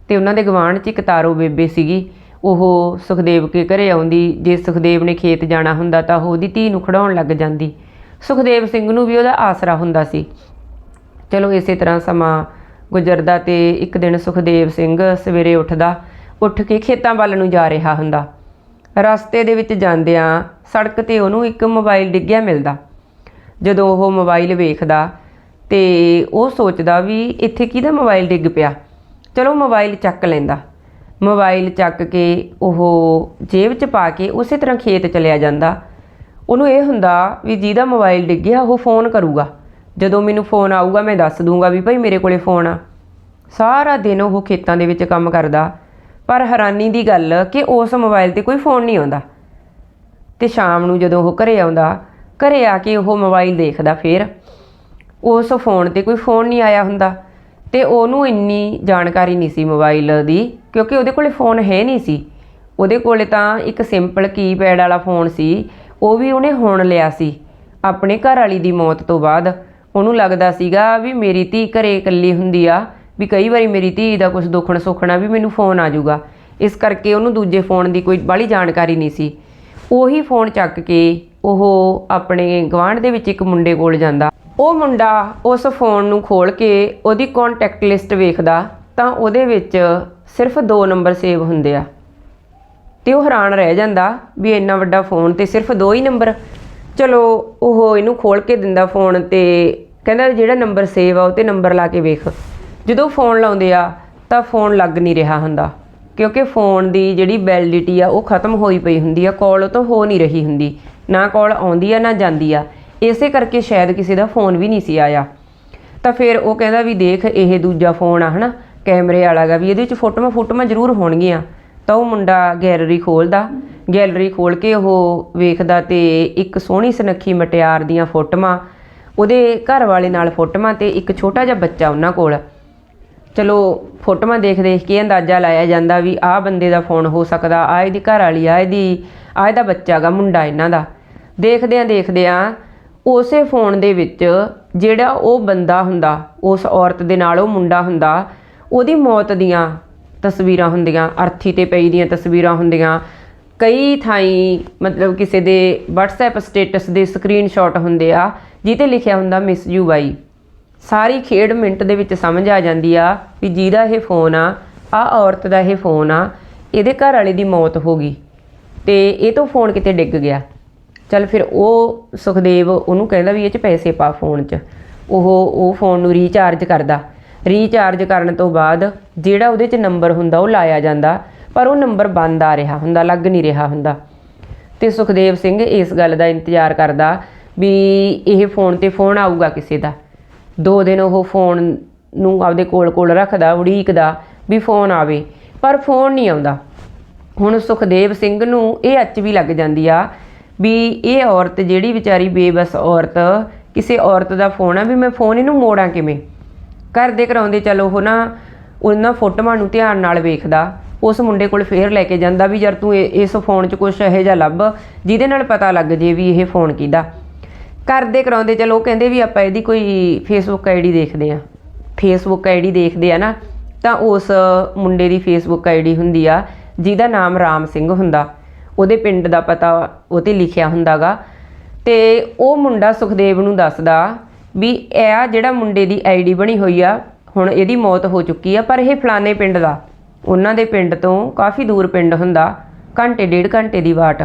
ਤੇ ਉਹਨਾਂ ਦੇ ਗਵਾਂਢ 'ਚ ਇੱਕ ਤਾਰੋ ਬੇਬੇ ਸੀਗੀ, ਉਹ ਸੁਖਦੇਵ ਕੇ ਘਰੇ ਆਉਂਦੀ, ਜੇ ਸੁਖਦੇਵ ਨੇ ਖੇਤ ਜਾਣਾ ਹੁੰਦਾ ਤਾਂ ਉਹ ਉਹਦੀ ਧੀ ਨੂੰ ਖੜਾਉਣ ਲੱਗ ਜਾਂਦੀ। ਸੁਖਦੇਵ ਸਿੰਘ ਨੂੰ ਵੀ ਉਹਦਾ ਆਸਰਾ ਹੁੰਦਾ ਸੀ। ਚਲੋ ਇਸੇ ਤਰ੍ਹਾਂ ਸਮਾਂ ਗੁਜ਼ਰਦਾ ਤੇ ਇੱਕ ਦਿਨ ਸੁਖਦੇਵ ਸਿੰਘ ਸਵੇਰੇ ਉੱਠਦਾ, ਉੱਠ ਕੇ ਖੇਤਾਂ ਵੱਲ ਨੂੰ ਜਾ ਰਿਹਾ ਹੁੰਦਾ। ਰਸਤੇ ਦੇ ਵਿੱਚ ਜਾਂਦਿਆਂ ਸੜਕ ਤੇ ਉਹਨੂੰ ਇੱਕ ਮੋਬਾਈਲ ਡਿੱਗਿਆ ਮਿਲਦਾ। ਜਦੋਂ ਉਹ ਮੋਬਾਈਲ ਵੇਖਦਾ ਤੇ ਉਹ ਸੋਚਦਾ ਵੀ ਇੱਥੇ ਕਿਹਦਾ ਮੋਬਾਈਲ ਡਿੱਗ ਪਿਆ? ਚਲੋ ਮੋਬਾਈਲ ਚੱਕ ਲੈਂਦਾ। ਮੋਬਾਈਲ ਚੱਕ ਕੇ ਉਹ ਜੇਬ 'ਚ ਪਾ ਕੇ ਉਸੇ ਤਰ੍ਹਾਂ ਖੇਤ ਚਲਿਆ ਜਾਂਦਾ। ਉਹਨੂੰ ਇਹ ਹੁੰਦਾ ਵੀ ਜਿਹਦਾ ਮੋਬਾਈਲ ਡਿੱਗਿਆ ਉਹ ਫੋਨ ਕਰੂਗਾ। ਜਦੋਂ ਮੈਨੂੰ ਫੋਨ ਆਊਗਾ ਮੈਂ ਦੱਸ ਦੂੰਗਾ ਵੀ ਭਾਈ ਮੇਰੇ ਕੋਲੇ ਫੋਨ ਆ। ਸਾਰਾ ਦਿਨ ਉਹ ਖੇਤਾਂ ਦੇ ਵਿੱਚ ਕੰਮ ਕਰਦਾ। ਪਰ ਹੈਰਾਨੀ ਦੀ ਗੱਲ ਕਿ ਉਸ ਮੋਬਾਈਲ ਤੇ ਕੋਈ ਫੋਨ ਨਹੀਂ ਆਉਂਦਾ। ਤੇ ਸ਼ਾਮ ਨੂੰ ਜਦੋਂ ਉਹ ਘਰੇ ਆਉਂਦਾ, ਘਰੇ ਆ ਕੇ ਉਹ ਮੋਬਾਈਲ ਦੇਖਦਾ ਫੇਰ। ਉਸ ਫੋਨ ਤੇ ਕੋਈ ਫੋਨ ਨਹੀਂ ਆਇਆ ਹੁੰਦਾ ਤੇ ਉਹਨੂੰ ਇੰਨੀ ਜਾਣਕਾਰੀ ਨਹੀਂ ਸੀ ਮੋਬਾਈਲ ਦੀ, ਕਿਉਂਕਿ ਉਹਦੇ ਕੋਲੇ ਫੋਨ ਹੈ ਨਹੀਂ ਸੀ। ਉਹਦੇ ਕੋਲੇ ਤਾਂ ਇੱਕ ਸਿੰਪਲ ਕੀਪੈਡ ਵਾਲਾ ਫੋਨ ਸੀ, ਉਹ ਵੀ ਉਹਨੇ ਹੁਣ ਲਿਆ ਸੀ। ਆਪਣੇ ਘਰ ਵਾਲੀ ਦੀ ਮੌਤ ਤੋਂ ਬਾਅਦ ਉਹਨੂੰ ਲੱਗਦਾ ਸੀਗਾ ਵੀ ਮੇਰੀ ਧੀ ਘਰੇ ਇਕੱਲੀ ਹੁੰਦੀ ਆ ਵੀ ਕਈ ਵਾਰੀ ਮੇਰੀ ਧੀ ਦਾ ਕੁਝ ਦੁੱਖਣ ਸੁੱਖਣਾ ਵੀ ਮੈਨੂੰ ਫੋਨ ਆ ਜਾਊਗਾ। ਇਸ ਕਰਕੇ ਉਹਨੂੰ ਦੂਜੇ ਫੋਨ ਦੀ ਕੋਈ ਬਾਹਲੀ ਜਾਣਕਾਰੀ ਨਹੀਂ ਸੀ। ਉਹੀ ਫੋਨ ਚੱਕ ਕੇ ਉਹ ਆਪਣੇ ਗਵਾਂਢ ਦੇ ਵਿੱਚ ਇੱਕ ਮੁੰਡੇ ਕੋਲ ਜਾਂਦਾ। ਉਹ ਮੁੰਡਾ ਉਸ ਫੋਨ ਨੂੰ ਖੋਲ ਕੇ ਉਹਦੀ ਕੰਟੈਕਟ ਲਿਸਟ ਵੇਖਦਾ ਤਾਂ ਉਹਦੇ ਵਿੱਚ ਸਿਰਫ ਦੋ ਨੰਬਰ ਸੇਵ ਹੁੰਦੇ ਆ। ਤੇ ਉਹ ਹੈਰਾਨ ਰਹਿ ਜਾਂਦਾ ਵੀ ਇੰਨਾ ਵੱਡਾ ਫੋਨ ਤੇ ਸਿਰਫ ਦੋ ਹੀ ਨੰਬਰ। ਚਲੋ ਉਹ ਇਹਨੂੰ ਖੋਲ ਕੇ ਦਿੰਦਾ ਫੋਨ ਤੇ, ਕਹਿੰਦਾ ਜਿਹੜਾ ਨੰਬਰ ਸੇਵ ਆ ਉਹ ਤੇ ਨੰਬਰ ਲਾ ਕੇ ਵੇਖ। ਜਦੋਂ ਫੋਨ ਲਾਉਂਦੇ ਆ, ਤਾਂ ਫੋਨ ਲੱਗ ਨਹੀਂ ਰਿਹਾ ਹੁੰਦਾ। ਕਿਉਂਕਿ ਫੋਨ ਦੀ ਜਿਹੜੀ ਵੈਲਿਡਿਟੀ ਆ, ਉਹ ਖਤਮ ਹੋਈ ਪਈ ਹੁੰਦੀ ਆ ਕਾਲ ਉਹ ਤੋਂ ਹੋ ਨਹੀਂ ਰਹੀ ਹੁੰਦੀ। ਨਾ ਕਾਲ ਆਉਂਦੀ ਆ, ਨਾ ਜਾਂਦੀ ਆ। ਇਸੇ ਕਰਕੇ ਸ਼ਾਇਦ ਕਿਸੇ ਦਾ ਫੋਨ ਵੀ ਨਹੀਂ ਸੀ ਆਇਆ। ਤਾਂ ਫਿਰ ਉਹ ਕਹਿੰਦਾ ਵੀ ਦੇਖ, ਇਹ ਦੂਜਾ ਫੋਨ ਆ, ਹਨਾ? ਕੈਮਰੇ ਵਾਲਾ ਗਾ ਵੀ ਇਹਦੇ ਵਿੱਚ ਫੋਟੋਆਂ ਫੋਟੋਆਂ ਜ਼ਰੂਰ ਹੋਣਗੀਆਂ। ਤਾਂ ਉਹ ਮੁੰਡਾ ਗੈਲਰੀ ਖੋਲਦਾ। ਗੈਲਰੀ ਖੋਲ ਕੇ ਉਹ ਵੇਖਦਾ ਤੇ ਇੱਕ ਸੋਹਣੀ ਸੁਨੱਖੀ ਮਟਿਆਰ ਦੀਆਂ ਫੋਟੋਆਂ, ਉਹਦੇ ਘਰ ਵਾਲੇ ਨਾਲ ਫੋਟੋਆਂ ਤੇ ਇੱਕ ਛੋਟਾ ਜਿਹਾ ਬੱਚਾ ਉਹਨਾਂ ਕੋਲ। ਚਲੋ, ਫੋਟੋਆਂ ਦੇਖ ਦੇਖ ਕੇ ਅੰਦਾਜ਼ਾ ਲਾਇਆ ਜਾਂਦਾ ਵੀ ਆਹ ਬੰਦੇ ਦਾ ਫੋਨ ਹੋ ਸਕਦਾ, ਆਹ ਇਹਦੀ ਘਰ ਵਾਲੀ ਆ, ਇਹਦੀ, ਆਹ ਇਹਦਾ ਬੱਚਾ ਗਾ, ਮੁੰਡਾ ਇਹਨਾਂ ਦਾ। ਦੇਖਦਿਆਂ ਦੇਖਦਿਆਂ ਉਸੇ ਫੋਨ ਦੇ ਵਿੱਚ ਜਿਹੜਾ ਉਹ ਬੰਦਾ ਹੁੰਦਾ, ਉਸ ਔਰਤ ਦੇ ਨਾਲ ਉਹ ਮੁੰਡਾ ਹੁੰਦਾ, ਉਹਦੀ ਮੌਤ ਦੀਆਂ ਤਸਵੀਰਾਂ ਹੁੰਦੀਆਂ, ਅਰਥੀ ਤੇ ਪਈ ਦੀਆਂ ਤਸਵੀਰਾਂ ਹੁੰਦੀਆਂ। ਕਈ ਥਾਈਂ ਮਤਲਬ ਕਿਸੇ ਦੇ WhatsApp ਸਟੇਟਸ ਦੇ ਸਕਰੀਨਸ਼ਾਟ ਹੁੰਦੇ ਆ ਜਿੱਤੇ ਲਿਖਿਆ ਹੁੰਦਾ ਮਿਸ ਯੂ ਬਾਈ। ਸਾਰੀ ਖੇਡ ਮਿੰਟ ਦੇ ਵਿੱਚ ਸਮਝ ਆ ਜਾਂਦੀ ਆ ਵੀ ਜਿਹਦਾ ਇਹ ਫੋਨ ਆ ਆ ਔਰਤ ਦਾ ਇਹ ਫੋਨ ਆ, ਇਹਦੇ ਘਰ ਵਾਲੇ ਦੀ ਮੌਤ ਹੋ ਗਈ। ਤੇ ਇਹ ਤੋਂ ਫੋਨ ਕਿਤੇ ਡਿੱਗ ਗਿਆ। ਚਲ ਫਿਰ ਉਹ ਸੁਖਦੇਵ ਉਹਨੂੰ ਕਹਿੰਦਾ ਵੀ ਇਹ ਚ ਪੈਸੇ ਪਾ ਫੋਨ 'ਚ। ਉਹ ਉਹ ਫੋਨ ਨੂੰ ਰੀਚਾਰਜ ਕਰਦਾ। ਰੀਚਾਰਜ ਕਰਨ ਤੋਂ ਬਾਅਦ ਜਿਹੜਾ ਉਹਦੇ 'ਚ ਨੰਬਰ ਹੁੰਦਾ ਉਹ ਲਾਇਆ ਜਾਂਦਾ, ਪਰ ਉਹ ਨੰਬਰ ਬੰਦ ਆ ਰਿਹਾ ਹੁੰਦਾ, ਲੱਗ ਨਹੀਂ ਰਿਹਾ ਹੁੰਦਾ। ਤੇ ਸੁਖਦੇਵ ਸਿੰਘ ਇਸ ਗੱਲ ਦਾ ਇੰਤਜ਼ਾਰ ਕਰਦਾ ਵੀ ਇਹ ਫੋਨ ਤੇ ਫੋਨ ਆਊਗਾ ਕਿਸੇ ਦਾ। ਦੋ ਦਿਨ ਉਹ ਫੋਨ ਨੂੰ ਆਪਦੇ ਕੋਲ ਕੋਲ ਰੱਖਦਾ, ਉਡੀਕਦਾ ਵੀ ਫੋਨ ਆਵੇ, ਪਰ ਫੋਨ ਨਹੀਂ ਆਉਂਦਾ। ਹੁਣ ਸੁਖਦੇਵ ਸਿੰਘ ਨੂੰ ਇਹ ਅੱਚ ਵੀ ਲੱਗ ਜਾਂਦੀ ਆ ਵੀ ਇਹ ਔਰਤ ਜਿਹੜੀ ਵਿਚਾਰੀ ਬੇਬਸ ਔਰਤ, ਕਿਸੇ ਔਰਤ ਦਾ ਫੋਨ ਆ ਵੀ ਮੈਂ ਫੋਨ ਇਹਨੂੰ ਮੋੜਾਂ ਕਿਵੇਂ? ਘਰ ਦੇ ਕਰਾਉਂਦੇ ਚਲੋ ਉਹ ਨਾ ਉਹਨਾਂ ਫੋਟੋਆਂ ਨੂੰ ਧਿਆਨ ਨਾਲ ਵੇਖਦਾ, ਉਸ ਮੁੰਡੇ ਕੋਲ ਫੇਰ ਲੈ ਕੇ ਜਾਂਦਾ ਵੀ ਯਾਰ ਤੂੰ ਇਸ ਫੋਨ 'ਚ ਕੁਝ ਇਹੋ ਜਿਹਾ ਲੱਭ, ਜਿਹਦੇ ਨਾਲ ਪਤਾ ਲੱਗ ਜੇ ਵੀ ਇਹ ਫੋਨ ਕਿਹਦਾ। ਕਰਦੇ ਕਰਾਉਂਦੇ, ਚਲੋ ਉਹ ਕਹਿੰਦੇ ਵੀ ਆਪਾਂ ਇਹਦੀ ਕੋਈ ਫੇਸਬੁੱਕ ਆਈਡੀ ਦੇਖਦੇ ਆ ਫੇਸਬੁੱਕ ਆਈਡੀ ਦੇਖਦੇ ਆ ਨਾ, ਤਾਂ ਉਸ ਮੁੰਡੇ ਦੀ ਫੇਸਬੁੱਕ ਆਈਡੀ ਹੁੰਦੀ ਆ, ਜਿਹਦਾ ਨਾਮ ਰਾਮ ਸਿੰਘ ਹੁੰਦਾ। ਉਹਦੇ ਪਿੰਡ ਦਾ ਪਤਾ ਉਹ ਤੇ ਲਿਖਿਆ ਹੁੰਦਾਗਾ। ਤੇ ਉਹ ਮੁੰਡਾ ਸੁਖਦੇਵ ਨੂੰ ਦੱਸਦਾ ਵੀ ਇਹ ਆ ਜਿਹੜਾ ਮੁੰਡੇ ਦੀ ਆਈਡੀ ਬਣੀ ਹੋਈ ਆ, ਹੁਣ ਇਹਦੀ ਮੌਤ ਹੋ ਚੁੱਕੀ ਆ, ਪਰ ਇਹ ਫਲਾਣੇ ਪਿੰਡ ਦਾ। ਉਹਨਾਂ ਦੇ ਪਿੰਡ ਤੋਂ ਕਾਫੀ ਦੂਰ ਪਿੰਡ ਹੁੰਦਾ, ਘੰਟੇ, ਡੇਢ ਘੰਟੇ ਦੀ ਵਾਟ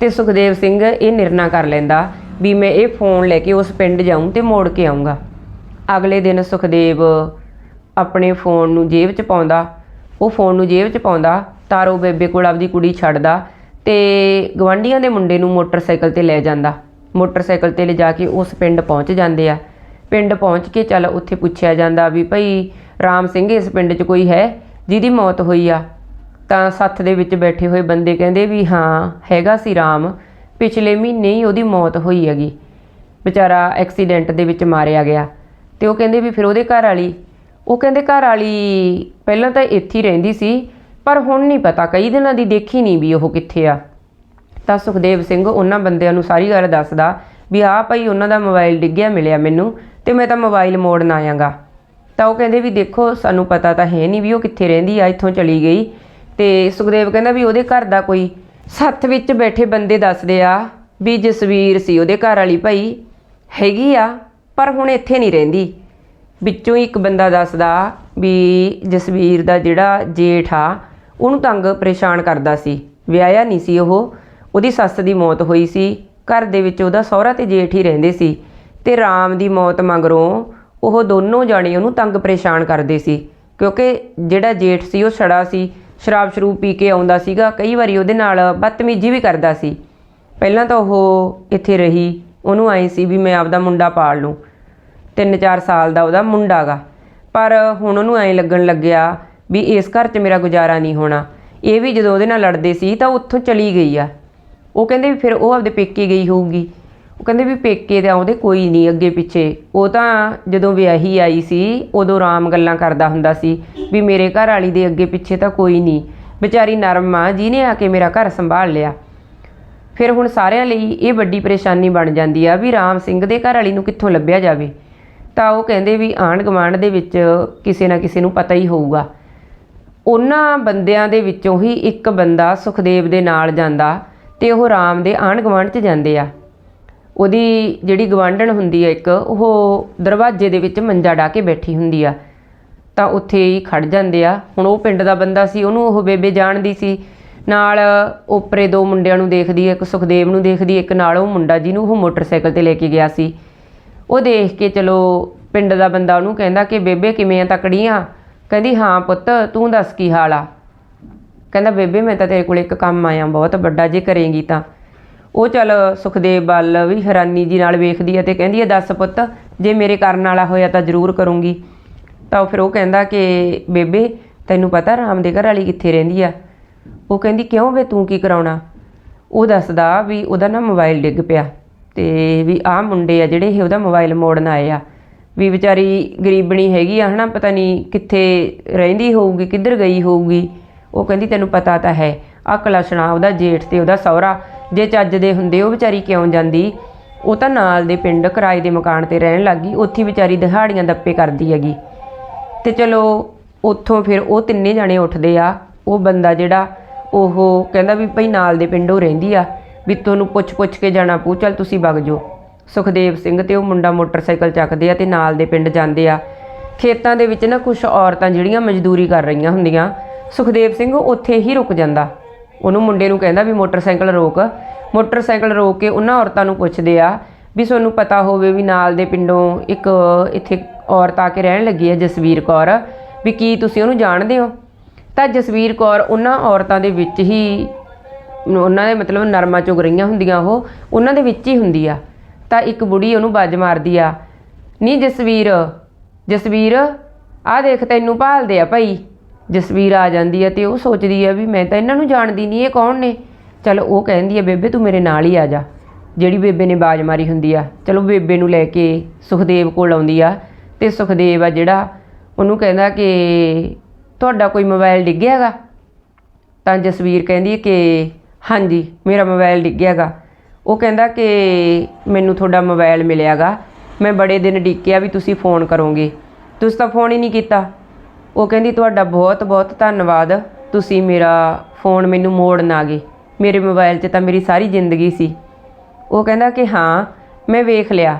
ਤੇ ਸੁਖਦੇਵ ਸਿੰਘ ਇਹ ਨਿਰਣਾ ਕਰ ਲੈਂਦਾ। ਵੀ ਮੈਂ ਇਹ ਫੋਨ ਲੈ ਕੇ ਉਸ ਪਿੰਡ ਜਾਊਂ ਤੇ ਮੋੜ ਕੇ ਆਉਂਗਾ ਅਗਲੇ ਦਿਨ ਸੁਖਦੇਵ ਆਪਣੇ ਫੋਨ ਨੂੰ ਜੇਬ 'ਚ ਪਾਉਂਦਾ, ਉਹ ਫੋਨ ਨੂੰ ਜੇਬ 'ਚ ਪਾਉਂਦਾ, ਤਾਰੋ ਬੇਬੇ ਕੋਲ ਆਪਦੀ ਕੁੜੀ ਛੱਡਦਾ ਤੇ ਗਵਾਂਢੀਆਂ ਦੇ ਮੁੰਡੇ ਨੂੰ ਮੋਟਰਸਾਈਕਲ ਤੇ ਲੈ ਜਾਂਦਾ। ਮੋਟਰਸਾਈਕਲ ਤੇ ਲਿਜਾ ਕੇ ਉਸ ਪਿੰਡ ਪਹੁੰਚ ਜਾਂਦੇ ਆ। ਪਿੰਡ ਪਹੁੰਚ ਕੇ ਚੱਲ ਉੱਥੇ ਪੁੱਛਿਆ ਜਾਂਦਾ ਵੀ ਭਾਈ ਰਾਮ ਸਿੰਘ ਇਸ ਪਿੰਡ 'ਚ ਕੋਈ ਹੈ ਜਿਹਦੀ ਮੌਤ ਹੋਈ ਆ? ਤਾਂ ਸੱਥ ਦੇ ਵਿੱਚ ਬੈਠੇ ਹੋਏ ਬੰਦੇ ਕਹਿੰਦੇ ਵੀ ਹਾਂ, ਹੈਗਾ ਸੀ ਰਾਮ। ਪਿਛਲੇ ਮਹੀਨੇ ਹੀ ਉਹਦੀ ਮੌਤ ਹੋਈ ਹੈਗੀ। ਵਿਚਾਰਾ ਐਕਸੀਡੈਂਟ ਦੇ ਵਿੱਚ ਮਾਰਿਆ ਗਿਆ। ਤੇ ਉਹ ਕਹਿੰਦੇ ਵੀ ਫਿਰ ਉਹਦੇ ਘਰ ਵਾਲੀ, ਉਹ ਕਹਿੰਦੇ ਘਰ ਵਾਲੀ ਪਹਿਲਾਂ ਤਾਂ ਇੱਥੇ ਹੀ ਰਹਿੰਦੀ ਸੀ, ਪਰ ਹੁਣ ਨਹੀਂ ਪਤਾ, ਕਈ ਦਿਨਾਂ ਦੀ ਦੇਖੀ ਨਹੀਂ ਵੀ ਉਹ ਕਿੱਥੇ ਆ। ਤਾਂ ਸੁਖਦੇਵ ਸਿੰਘ ਉਹਨਾਂ ਬੰਦਿਆਂ ਨੂੰ ਸਾਰੀ ਗੱਲ ਦੱਸਦਾ ਵੀ ਆਹ ਭਾਈ ਉਹਨਾਂ ਦਾ ਮੋਬਾਈਲ ਡਿੱਗਿਆ ਮਿਲਿਆ ਮੈਨੂੰ ਤੇ ਮੈਂ ਤਾਂ ਮੋਬਾਈਲ ਮੋੜਨ ਆਇਆਗਾ। ਤਾਂ ਉਹ ਕਹਿੰਦੇ ਵੀ ਦੇਖੋ, ਸਾਨੂੰ ਪਤਾ ਤਾਂ ਹੈ ਨਹੀਂ ਵੀ ਉਹ ਕਿੱਥੇ ਰਹਿੰਦੀ ਆ, ਇੱਥੋਂ ਚਲੀ ਗਈ। ਤੇ ਸੁਖਦੇਵ ਕਹਿੰਦਾ ਵੀ ਉਹਦੇ ਘਰ ਦਾ ਕੋਈ ਸੱਥ ਵਿੱਚ ਬੈਠੇ ਬੰਦੇ ਦੱਸਦੇ ਆ ਵੀ ਜਸਵੀਰ ਸੀ ਉਹਦੇ ਘਰ ਵਾਲੀ ਭਾਈ, ਹੈਗੀ ਆ, ਪਰ ਹੁਣ ਇੱਥੇ ਨਹੀਂ ਰਹਿੰਦੀ। ਵਿੱਚੋਂ ਹੀ ਇੱਕ ਬੰਦਾ ਦੱਸਦਾ ਵੀ ਜਸਵੀਰ ਦਾ ਜਿਹੜਾ ਜੇਠ ਆ, ਉਹਨੂੰ ਤੰਗ ਪਰੇਸ਼ਾਨ ਕਰਦਾ ਸੀ। ਵਿਆਹਿਆ ਨਹੀਂ ਸੀ ਉਹ। ਉਹਦੀ ਸੱਸ ਦੀ ਮੌਤ ਹੋਈ ਸੀ। ਘਰ ਦੇ ਵਿੱਚ ਉਹਦਾ ਸਹੁਰਾ ਤੇ ਜੇਠ ਹੀ ਰਹਿੰਦੇ ਸੀ ਤੇ ਰਾਮ ਦੀ ਮੌਤ ਮਗਰੋਂ ਉਹ ਦੋਨੋਂ ਜਾਣੇ ਉਹਨੂੰ ਤੰਗ ਪਰੇਸ਼ਾਨ ਕਰਦੇ ਸੀ। ਕਿਉਂਕਿ ਜਿਹੜਾ ਜੇਠ ਸੀ ਉਹ ਛੜਾ ਸੀ। ਸ਼ਰਾਬ ਸ਼ਰੂਬ ਪੀ ਕੇ ਆਉਂਦਾ ਸੀਗਾ, ਕਈ ਵਾਰੀ ਉਹਦੇ ਨਾਲ ਬਦਤਮੀਜ਼ੀ ਵੀ ਕਰਦਾ ਸੀ। ਪਹਿਲਾਂ ਤਾਂ ਉਹ ਇੱਥੇ ਰਹੀ, ਉਹਨੂੰ ਆਏ ਸੀ ਵੀ ਮੈਂ ਆਪਦਾ ਮੁੰਡਾ ਪਾਲ ਲੂੰ। ਤਿੰਨ ਚਾਰ ਸਾਲ ਦਾ ਉਹਦਾ ਮੁੰਡਾ ਗਾ। ਪਰ ਹੁਣ ਉਹਨੂੰ ਐਂ ਲੱਗਣ ਲੱਗਿਆ ਵੀ ਇਸ ਘਰ 'ਚ ਮੇਰਾ ਗੁਜ਼ਾਰਾ ਨਹੀਂ ਹੋਣਾ। ਇਹ ਵੀ ਜਦੋਂ ਉਹਦੇ ਨਾਲ ਲੜਦੇ ਸੀ ਤਾਂ ਉੱਥੋਂ ਚਲੀ ਗਈ ਆ। ਉਹ ਕਹਿੰਦੇ ਵੀ ਫਿਰ ਉਹ ਆਪਦੇ ਪੇਕੇ ਗਈ ਹੋਊਗੀ। ਉਹ ਕਹਿੰਦੇ ਵੀ ਪੇਕੇ ਦਾ ਉਹਦੇ ਕੋਈ ਨਹੀਂ, ਅੱਗੇ ਪਿੱਛੇ। ਉਹ ਤਾਂ ਜਦੋਂ ਵਿਆਹੀ ਆਈ ਸੀ, ਉਦੋਂ ਰਾਮ ਗੱਲਾਂ ਕਰਦਾ ਹੁੰਦਾ ਸੀ ਵੀ ਮੇਰੇ ਘਰ ਵਾਲੀ ਦੇ ਅੱਗੇ ਪਿੱਛੇ ਤਾਂ ਕੋਈ ਨਹੀਂ। ਵਿਚਾਰੀ ਨਰਮ ਆ, ਜਿਹਨੇ ਆ ਕੇ ਮੇਰਾ ਘਰ ਸੰਭਾਲ ਲਿਆ। ਫਿਰ ਹੁਣ ਸਾਰਿਆਂ ਲਈ ਇਹ ਵੱਡੀ ਪਰੇਸ਼ਾਨੀ ਬਣ ਜਾਂਦੀ ਆ ਵੀ ਰਾਮ ਸਿੰਘ ਦੇ ਘਰ ਵਾਲੀ ਨੂੰ ਕਿੱਥੋਂ ਲੱਭਿਆ ਜਾਵੇ। ਤਾਂ ਉਹ ਕਹਿੰਦੇ ਵੀ ਆਂਢ ਗੁਆਂਢ ਦੇ ਵਿੱਚ ਕਿਸੇ ਨਾ ਕਿਸੇ ਨੂੰ ਪਤਾ ਹੀ ਹੋਊਗਾ। ਉਹਨਾਂ ਬੰਦਿਆਂ ਦੇ ਵਿੱਚੋਂ ਹੀ ਇੱਕ ਬੰਦਾ ਸੁਖਦੇਵ ਦੇ ਨਾਲ ਜਾਂਦਾ ਤੇ ਉਹ ਰਾਮ ਦੇ ਆਂਢ ਗੁਆਂਢ 'ਚ ਜਾਂਦੇ ਆ। ਉਹਦੀ ਜਿਹੜੀ ਗਵਾਂਢਣ ਹੁੰਦੀ ਹੈ ਇੱਕ, ਉਹ ਦਰਵਾਜ਼ੇ ਦੇ ਵਿੱਚ ਮੰਜਾ ਢਾ ਕੇ ਬੈਠੀ ਹੁੰਦੀ ਆ। ਤਾਂ ਉੱਥੇ ਹੀ ਖੜ ਜਾਂਦੇ ਆ। ਹੁਣ ਉਹ ਪਿੰਡ ਦਾ ਬੰਦਾ ਸੀ, ਉਹਨੂੰ ਉਹ ਬੇਬੇ ਜਾਣਦੀ ਸੀ। ਨਾਲ ਉੱਪਰੇ ਦੋ ਮੁੰਡਿਆਂ ਨੂੰ ਦੇਖਦੀ ਹੈ ਇੱਕ ਸੁਖਦੇਵ ਨੂੰ ਦੇਖਦੀ, ਇੱਕ ਨਾਲ ਉਹ ਮੁੰਡਾ ਜਿਹਨੂੰ ਉਹ ਮੋਟਰਸਾਈਕਲ ਤੇ ਲੈ ਕੇ ਗਿਆ ਸੀ। ਉਹ ਦੇਖ ਕੇ ਚਲੋ ਪਿੰਡ ਦਾ ਬੰਦਾ ਉਹਨੂੰ ਕਹਿੰਦਾ ਕਿ ਬੇਬੇ ਕਿਵੇਂ ਆ ਤਕੜੀ ਆ ਕਹਿੰਦੀ, ਹਾਂ ਪੁੱਤ, ਤੂੰ ਦੱਸ ਕੀ ਹਾਲ ਆ? ਕਹਿੰਦਾ, ਬੇਬੇ ਮੈਂ ਤਾਂ ਤੇਰੇ ਕੋਲ ਇੱਕ ਕੰਮ ਆਇਆ, ਬਹੁਤ ਵੱਡਾ ਜੇ ਕਰੇਂਗੀ ਤਾਂ। ਉਹ ਚੱਲ ਸੁਖਦੇਵ ਵੱਲ ਵੀ ਹੈਰਾਨੀ ਜੀ ਨਾਲ ਵੇਖਦੀ ਹੈ ਤੇ ਕਹਿੰਦੀ ਹੈ ਦੱਸ ਪੁੱਤ, ਜੇ ਮੇਰੇ ਕਰਨ ਵਾਲਾ ਹੋਇਆ ਤਾਂ ਜ਼ਰੂਰ ਕਰੂੰਗੀ। ਤਾਂ ਉਹ ਫਿਰ ਉਹ ਕਹਿੰਦਾ ਕਿ, ਬੇਬੇ, ਤੈਨੂੰ ਪਤਾ ਰਾਮ ਦੇ ਘਰ ਵਾਲੀ ਕਿੱਥੇ ਰਹਿੰਦੀ ਆ? ਉਹ ਕਹਿੰਦੀ, ਕਿਉਂ ਵੇ ਤੂੰ ਕੀ ਕਰਾਉਣਾ? ਉਹ ਦੱਸਦਾ ਵੀ ਉਹਦਾ ਨਾ ਮੋਬਾਈਲ ਡਿੱਗ ਪਿਆ ਤੇ ਵੀ ਆਹ ਮੁੰਡੇ ਆ ਜਿਹੜੇ ਇਹ ਉਹਦਾ ਮੋਬਾਈਲ ਮੋੜਨ ਆਏ ਆ। ਵੀ ਵਿਚਾਰੀ ਗਰੀਬਣੀ ਹੈਗੀ ਆ, ਹਨਾ, ਪਤਾ ਨਹੀਂ ਕਿੱਥੇ ਰਹਿੰਦੀ ਹੋਊਗੀ, ਕਿੱਧਰ ਗਈ ਹੋਊਗੀ। ਉਹ ਕਹਿੰਦੀ, ਤੈਨੂੰ ਪਤਾ ਤਾਂ ਹੈ, ਆਹ ਕਲਸ਼ਣਾ ਉਹਦਾ ਜੇਠ ਤੇ ਉਹਦਾ ਸਹੁਰਾ। ਜੇ ਚੱਜ ਦੇ ਹੁੰਦੇ ਉਹ ਵਿਚਾਰੀ ਕਿਉਂ ਜਾਂਦੀ? ਉਹ ਤਾਂ ਨਾਲ ਦੇ ਪਿੰਡ ਕਿਰਾਏ ਦੇ ਮਕਾਨ ਤੇ ਰਹਿਣ ਲੱਗੀ ਉੱਥੇ ਵਿਚਾਰੀ ਦਿਹਾੜੀਆਂ ਦੱਪੇ ਕਰਦੀ ਹੈਗੀ। ਤੇ ਚਲੋ ਉੱਥੋਂ ਫਿਰ ਉਹ ਤਿੰਨੇ ਜਾਣੇ ਉੱਠਦੇ ਆ, ਉਹ ਬੰਦਾ ਜਿਹੜਾ ਉਹ ਕਹਿੰਦਾ ਵੀ ਭਈ ਨਾਲ ਦੇ ਪਿੰਡ ਉਹ ਰਹਿੰਦੀ ਆ, ਵੀ ਤੁਹਾਨੂੰ ਪੁੱਛ ਪੁੱਛ ਕੇ ਜਾਣਾ ਪਊ, ਚੱਲ ਤੁਸੀਂ ਵਗ ਜਾਓ। ਸੁਖਦੇਵ ਸਿੰਘ ਤੇ ਉਹ ਮੁੰਡਾ ਮੋਟਰਸਾਈਕਲ ਚੱਕਦੇ ਆ ਤੇ ਨਾਲ ਦੇ ਪਿੰਡ ਜਾਂਦੇ ਆ। ਖੇਤਾਂ ਦੇ ਵਿੱਚ ਨਾ ਕੁਝ ਔਰਤਾਂ ਜਿਹੜੀਆਂ ਮਜ਼ਦੂਰੀ ਕਰ ਰਹੀਆਂ ਹੁੰਦੀਆਂ, ਸੁਖਦੇਵ ਸਿੰਘ ਉੱਥੇ ਹੀ ਰੁਕ ਜਾਂਦਾ। ਉਹਨੂੰ ਮੁੰਡੇ ਨੂੰ ਕਹਿੰਦਾ ਵੀ ਮੋਟਰਸਾਈਕਲ ਰੋਕ। ਮੋਟਰਸਾਈਕਲ ਰੋਕ ਕੇ ਉਹਨਾਂ ਔਰਤਾਂ ਨੂੰ ਪੁੱਛਦੇ ਆ ਵੀ ਤੁਹਾਨੂੰ ਪਤਾ ਹੋਵੇ ਵੀ ਨਾਲ ਦੇ ਪਿੰਡੋਂ ਇੱਕ ਇੱਥੇ ਔਰਤ ਆ ਕੇ ਰਹਿਣ ਲੱਗੀ ਹੈ ਜਸਵੀਰ ਕੌਰ, ਵੀ ਕੀ ਤੁਸੀਂ ਉਹਨੂੰ ਜਾਣਦੇ ਹੋ? ਤਾਂ ਜਸਵੀਰ ਕੌਰ ਉਹਨਾਂ ਔਰਤਾਂ ਦੇ ਵਿੱਚ ਹੀ ਉਹਨਾਂ ਦੇ ਮਤਲਬ ਨਰਮਾ ਚੁਗ ਰਹੀਆਂ ਹੁੰਦੀਆਂ ਉਹ, ਉਹਨਾਂ ਦੇ ਵਿੱਚ ਹੀ ਹੁੰਦੀ ਆ। ਤਾਂ ਇੱਕ ਬੁੜੀ ਉਹਨੂੰ ਬਾਜ ਮਾਰਦੀ ਆ। ਨਹੀਂ ਜਸਵੀਰ ਜਸਵੀਰ, ਆਹ ਦੇਖ ਤੈਨੂੰ ਭਾਲਦੇ ਆ ਭਾਈ। ਜਸਵੀਰ ਆ ਜਾਂਦੀ ਹੈ ਤੇ ਉਹ ਸੋਚਦੀ ਆ ਵੀ ਮੈਂ ਤਾਂ ਇਹਨਾਂ ਨੂੰ ਜਾਣਦੀ ਨਹੀਂ ਇਹ ਕੌਣ ਨੇ? ਚਲ ਉਹ ਕਹਿੰਦੀ ਆ, ਬੇਬੇ ਤੂੰ ਮੇਰੇ ਨਾਲ ਹੀ ਆ ਜਾ। ਜਿਹੜੀ ਬੇਬੇ ਨੇ ਬਾਜ ਮਾਰੀ ਹੁੰਦੀ ਆ, ਚਲੋ ਬੇਬੇ ਨੂੰ ਲੈ ਕੇ ਸੁਖਦੇਵ ਕੋਲ ਆਉਂਦੀ ਆ ਤੇ ਸੁਖਦੇਵ ਆ ਜਿਹੜਾ ਉਹਨੂੰ ਕਹਿੰਦਾ ਕਿ ਤੁਹਾਡਾ ਕੋਈ ਮੋਬਾਈਲ ਡਿੱਗਿਆਗਾ ਤਾਂ ਜਸਵੀਰ ਕਹਿੰਦੀ ਹੈ ਕਿ ਹਾਂਜੀ, ਮੇਰਾ ਮੋਬਾਈਲ ਡਿੱਗਿਆਗਾ ਉਹ ਕਹਿੰਦਾ ਕਿ ਮੈਨੂੰ ਤੁਹਾਡਾ ਮੋਬਾਈਲ ਮਿਲਿਆਗਾ ਮੈਂ ਬੜੇ ਦਿਨ ਡਿੱਕਿਆ ਵੀ ਤੁਸੀਂ ਫੋਨ ਕਰੋਗੇ। ਤੁਸੀਂ ਤਾਂ ਫੋਨ ਹੀ ਨਹੀਂ ਕੀਤਾ। ਉਹ ਕਹਿੰਦੀ, ਤੁਹਾਡਾ ਬਹੁਤ ਬਹੁਤ ਧੰਨਵਾਦ। ਤੁਸੀਂ ਮੇਰਾ ਫੋਨ ਮੈਨੂੰ ਮੋੜਨ ਆ ਗਏ। ਮੇਰੇ ਮੋਬਾਈਲ 'ਚ ਤਾਂ ਮੇਰੀ ਸਾਰੀ ਜ਼ਿੰਦਗੀ ਸੀ। ਉਹ ਕਹਿੰਦਾ ਕਿ ਹਾਂ, ਮੈਂ ਵੇਖ ਲਿਆ।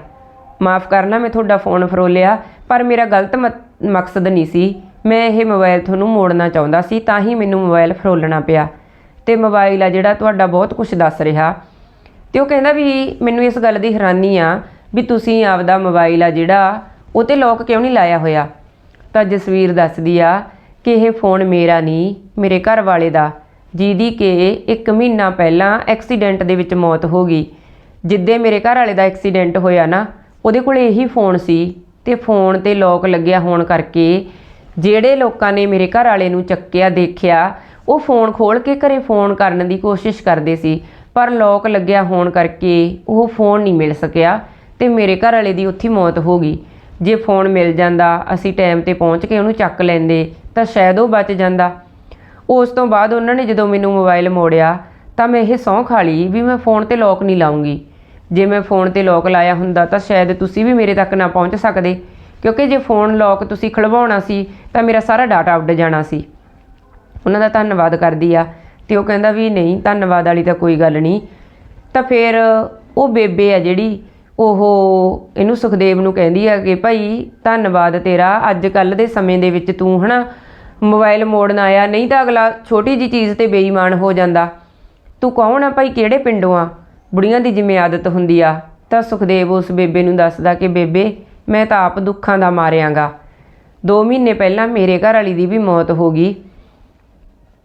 ਮਾਫ ਕਰਨਾ, ਮੈਂ ਤੁਹਾਡਾ ਫੋਨ ਫਰੋਲਿਆ ਪਰ ਮੇਰਾ ਗਲਤ ਮਤ- ਮਕਸਦ ਨਹੀਂ ਸੀ। ਮੈਂ ਇਹ ਮੋਬਾਈਲ ਤੁਹਾਨੂੰ ਮੋੜਨਾ ਚਾਹੁੰਦਾ ਸੀ, ਤਾਂ ਹੀ ਮੈਨੂੰ ਮੋਬਾਈਲ ਫਰੋਲਣਾ ਪਿਆ। ਤੇ ਮੋਬਾਈਲ ਆ ਜਿਹੜਾ, ਤੁਹਾਡਾ ਬਹੁਤ ਕੁਝ ਦੱਸ ਰਿਹਾ। ਤੇ ਉਹ ਕਹਿੰਦਾ ਵੀ, ਮੈਨੂੰ ਇਸ ਗੱਲ ਦੀ ਹੈਰਾਨੀ ਆ ਵੀ ਤੁਸੀਂ ਆਪਦਾ ਮੋਬਾਈਲ ਆ ਜਿਹੜਾ, ਉਹ ਤੇ ਲੋਕ ਕਿਉਂ ਨਹੀਂ ਲਾਇਆ ਹੋਇਆ? ਤਾਂ ਜਸਵੀਰ ਦੱਸਦੀ ਆ ਕਿ ਇਹ ਫੋਨ ਮੇਰਾ ਨਹੀਂ, ਮੇਰੇ ਘਰ ਵਾਲੇ ਦਾ, ਜਿਹਦੀ ਕਿ 1 ਮਹੀਨਾ ਪਹਿਲਾਂ ਐਕਸੀਡੈਂਟ ਦੇ ਵਿੱਚ ਮੌਤ ਹੋ ਗਈ। ਜਿੱਦੇ ਮੇਰੇ ਘਰ ਵਾਲੇ ਦਾ ਐਕਸੀਡੈਂਟ ਹੋਇਆ ਨਾ, ਉਹਦੇ ਕੋਲ ਇਹੀ ਫੋਨ ਸੀ ਤੇ ਫੋਨ ਤੇ ਲੋਕ ਲੱਗਿਆ ਹੋਣ ਕਰਕੇ ਜਿਹੜੇ ਲੋਕਾਂ ਨੇ ਮੇਰੇ ਘਰ ਵਾਲੇ ਨੂੰ ਚੱਕਿਆ, ਦੇਖਿਆ, ਉਹ ਫੋਨ ਖੋਲ ਕੇ ਘਰੇ ਫੋਨ ਕਰਨ ਦੀ ਕੋਸ਼ਿਸ਼ ਕਰਦੇ ਸੀ, ਪਰ ਲੋਕ ਲੱਗਿਆ ਹੋਣ ਕਰਕੇ ਉਹ ਫੋਨ ਨਹੀਂ ਮਿਲ ਸਕਿਆ ਤੇ ਮੇਰੇ ਘਰ ਵਾਲੇ ਦੀ ਉੱਥੇ ਮੌਤ ਹੋ ਗਈ। ਜੇ ਫੋਨ ਮਿਲ ਜਾਂਦਾ, ਅਸੀਂ ਟਾਈਮ ਤੇ ਪਹੁੰਚ ਕੇ ਉਹਨੂੰ ਚੱਕ ਲੈਂਦੇ, ਤਾਂ ਸ਼ਾਇਦ ਉਹ ਬਚ ਜਾਂਦਾ। ਉਸ ਤੋਂ ਬਾਅਦ ਉਹਨਾਂ ਨੇ ਜਦੋਂ ਮੈਨੂੰ ਮੋਬਾਈਲ ਮੋੜਿਆ, ਤਾਂ ਮੈਂ ਇਹ ਸਹੁੰ ਖਾ ਲਈ ਵੀ ਮੈਂ ਫੋਨ ਤੇ ਲੋਕ ਨਹੀਂ ਲਾਉਂਗੀ। ਜੇ ਮੈਂ ਫੋਨ ਤੇ ਲੋਕ ਲਾਇਆ ਹੁੰਦਾ, ਤਾਂ ਸ਼ਾਇਦ ਤੁਸੀਂ ਵੀ ਮੇਰੇ ਤੱਕ ਨਾ ਪਹੁੰਚ ਸਕਦੇ। ਕਿਉਂਕਿ ਜੇ ਫੋਨ ਲੋਕ ਤੁਸੀਂ ਖਲਵਾਉਣਾ ਸੀ, ਤਾਂ ਮੇਰਾ ਸਾਰਾ ਡਾਟਾ ਉੱਡ ਜਾਣਾ ਸੀ। ਉਹਨਾਂ ਦਾ ਧੰਨਵਾਦ ਕਰਦੀ ਆ, ਤੇ ਉਹ ਕਹਿੰਦਾ ਵੀ ਨਹੀਂ, ਧੰਨਵਾਦ ਵਾਲੀ ਤਾਂ ਕੋਈ ਗੱਲ ਨਹੀਂ। ਤਾਂ ਫਿਰ ਉਹ ਬੇਬੇ ਆ ਜਿਹੜੀ ਉਹ ਇਹਨੂੰ ਸੁਖਦੇਵ ਨੂੰ ਕਹਿੰਦੀ ਆ ਕਿ ਭਾਈ, ਧੰਨਵਾਦ ਤੇਰਾ, ਅੱਜ ਕੱਲ ਦੇ ਸਮੇਂ ਦੇ ਵਿੱਚ ਤੂੰ ਹਨਾ ਮੋਬਾਈਲ ਮੋੜਨ ਆਇਆ, ਨਹੀਂ ਤਾਂ ਅਗਲਾ ਛੋਟੀ ਜੀ ਚੀਜ਼ ਤੇ ਬੇਈਮਾਨ ਹੋ ਜਾਂਦਾ। ਤੂੰ ਕੌਣ ਆ ਭਾਈ, ਕਿਹੜੇ ਪਿੰਡੋਂ ਆ? ਬੁੜੀਆਂ ਦੀ ਜਿਵੇਂ ਆਦਤ ਹੁੰਦੀ ਆ। ਤਾਂ ਸੁਖਦੇਵ ਉਸ ਬੇਬੇ ਨੂੰ ਦੱਸਦਾ ਕਿ ਬੇਬੇ, ਮੈਂ ਤਾਂ ਆਪ ਦੁੱਖਾਂ ਦਾ ਮਾਰਿਆਂਗਾ। 2 ਮਹੀਨੇ ਪਹਿਲਾਂ ਮੇਰੇ ਘਰ ਵਾਲੀ ਦੀ ਵੀ ਮੌਤ ਹੋ ਗਈ।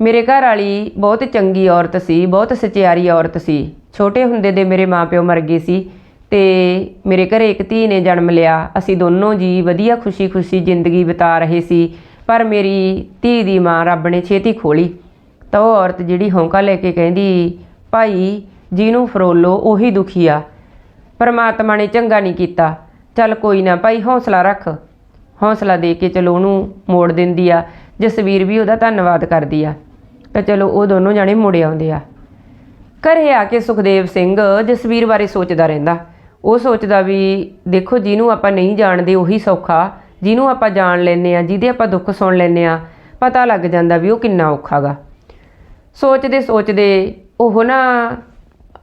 ਮੇਰੇ ਘਰ ਵਾਲੀ ਬਹੁਤ ਚੰਗੀ ਔਰਤ ਸੀ, ਬਹੁਤ ਸਚਿਆਰੀ ਔਰਤ ਸੀ। ਛੋਟੇ ਹੁੰਦੇ ਦੇ ਮੇਰੇ ਮਾਪਿਓ ਮਰ ਗਏ ਸੀ। ਤੇ ਮੇਰੇ ਘਰੇ ਇੱਕ ਧੀ ਨੇ ਜਨਮ ਲਿਆ। ਅਸੀਂ ਦੋਨੋਂ ਜੀ ਵਧੀਆ ਖੁਸ਼ੀ-ਖੁਸ਼ੀ ਜ਼ਿੰਦਗੀ ਬਿਤਾ ਰਹੇ ਸੀ, ਪਰ ਮੇਰੀ ਧੀ ਦੀ ਮਾਂ ਰੱਬ ਨੇ ਛੇਤੀ ਖੋਲੀ ਤਾਂ ਉਹ ਔਰਤ ਜਿਹੜੀ ਹੌਂਕਾ ਲੈ ਕੇ ਕਹਿੰਦੀ, ਭਾਈ, ਜਿਹਨੂੰ ਫਰੋਲੋ, ਉਹੀ ਦੁਖੀ ਆ। ਪਰਮਾਤਮਾ ਨੇ ਚੰਗਾ ਨਹੀਂ ਕੀਤਾ। ਚੱਲ ਕੋਈ ਨਾ ਭਾਈ, ਹੌਸਲਾ ਰੱਖ। ਹੌਸਲਾ ਦੇ ਕੇ ਚਲੋ ਉਹਨੂੰ ਮੋੜ ਦਿੰਦੀ ਆ। ਜਸਵੀਰ ਵੀ ਉਹਦਾ ਧੰਨਵਾਦ ਕਰਦੀ ਆ। ਤਾਂ ਚਲੋ ਉਹ ਦੋਨੋਂ ਜਾਣੇ ਮੁੜ ਆਉਂਦੇ ਆ। ਘਰੇ ਆ ਕੇ ਸੁਖਦੇਵ ਸਿੰਘ ਜਸਵੀਰ ਬਾਰੇ ਸੋਚਦਾ ਰਹਿੰਦਾ। ਉਹ ਸੋਚਦਾ ਵੀ ਦੇਖੋ ਜਿਹਨੂੰ ਆਪਾਂ ਨਹੀਂ ਜਾਣਦੇ ਉਹੀ ਸੌਖਾ, ਜਿਹਨੂੰ ਆਪਾਂ ਜਾਣ ਲੈਨੇ ਆ ਜਿਹਦੇ ਆਪਾਂ ਦੁੱਖ ਸੁਣ ਲੈਨੇ ਆ ਪਤਾ ਲੱਗ ਜਾਂਦਾ ਵੀ ਉਹ ਕਿੰਨਾ ਔਖਾਗਾ। ਸੋਚਦੇ ਸੋਚਦੇ ਉਹ ਨਾ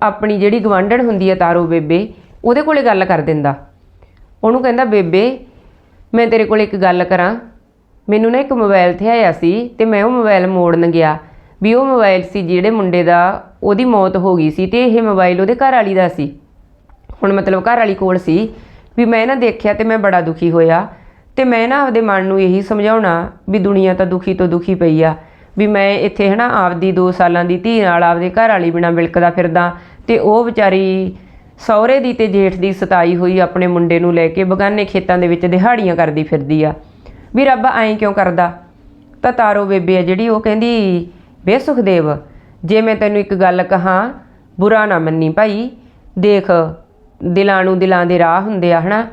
ਆਪਣੀ ਜਿਹੜੀ ਗਵਾਂਢਣ ਹੁੰਦੀ ਹੈ ਤਾਰੋ ਬੇਬੇ, ਉਹਦੇ ਕੋਲੇ ਗੱਲ ਕਰ ਦਿੰਦਾ। ਉਹਨੂੰ ਕਹਿੰਦਾ, ਬੇਬੇ, ਮੈਂ ਤੇਰੇ ਕੋਲ ਇੱਕ ਗੱਲ ਕਰਾਂ। ਮੈਨੂੰ ਨਾ ਇੱਕ ਮੋਬਾਈਲ ਤੇ ਆਇਆ ਸੀ ਤੇ ਮੈਂ ਉਹ ਮੋਬਾਈਲ ਮੋੜਨ ਗਿਆ ਵੀ ਉਹ ਮੋਬਾਈਲ ਸੀ ਜਿਹੜੇ ਮੁੰਡੇ ਦਾ ਉਹਦੀ ਮੌਤ ਹੋ ਗਈ ਸੀ ਤੇ ਇਹ ਮੋਬਾਈਲ ਉਹਦੇ ਘਰ ਵਾਲੀ ਦਾ ਸੀ। ਹੁਣ ਮਤਲਬ ਘਰ ਵਾਲੀ ਕੋਲ ਸੀ, ਵੀ ਮੈਂ ਨਾ ਦੇਖਿਆ ਤੇ ਮੈਂ ਬੜਾ ਦੁਖੀ ਹੋਇਆ। ਤੇ ਮੈਂ ਨਾ ਆਪਦੇ ਮਨ ਨੂੰ ਇਹੀ ਸਮਝਾਉਣਾ ਵੀ ਦੁਨੀਆ ਤਾਂ ਦੁਖੀ ਤੋਂ ਦੁਖੀ ਪਈ ਆ। ਵੀ ਮੈਂ ਇੱਥੇ ਹਨਾ ਆਪਦੀ 2 ਸਾਲਾਂ ਦੀ ਧੀ ਨਾਲ ਆਪਦੇ ਘਰ ਵਾਲੀ ਬਿਨਾ ਵਿਲਕਦਾ ਫਿਰਦਾ ਤੇ ਉਹ ਵਿਚਾਰੀ ਸਹੁਰੇ ਦੀ ਤੇ ਜੇਠ ਦੀ ਸਤਾਈ ਹੋਈ ਆਪਣੇ ਮੁੰਡੇ ਨੂੰ ਲੈ ਕੇ ਬਗਾਨੇ ਖੇਤਾਂ ਦੇ ਵਿੱਚ ਦਿਹਾੜੀਆਂ ਕਰਦੀ ਫਿਰਦੀ ਆ। ਵੀ ਰੱਬ ਐਂ ਕਿਉਂ ਕਰਦਾ? ਤਾਂ ਤਾਰੋ ਬੇਬੇ ਆ ਜਿਹੜੀ ਉਹ ਕਹਿੰਦੀ ਬੇ ਸੁਖਦੇਵ, ਜੇ ਮੈਂ ਤੈਨੂੰ ਇੱਕ ਗੱਲ ਕਹਾਂ, ਬੁਰਾ ਨਾ ਮੰਨੀ ਭਾਈ, ਦੇਖ ਦਿਲਾਂ ਨੂੰ ਦਿਲਾਂ ਦੇ ਰਾਹ ਹੁੰਦੇ ਆ, ਹਨਾ?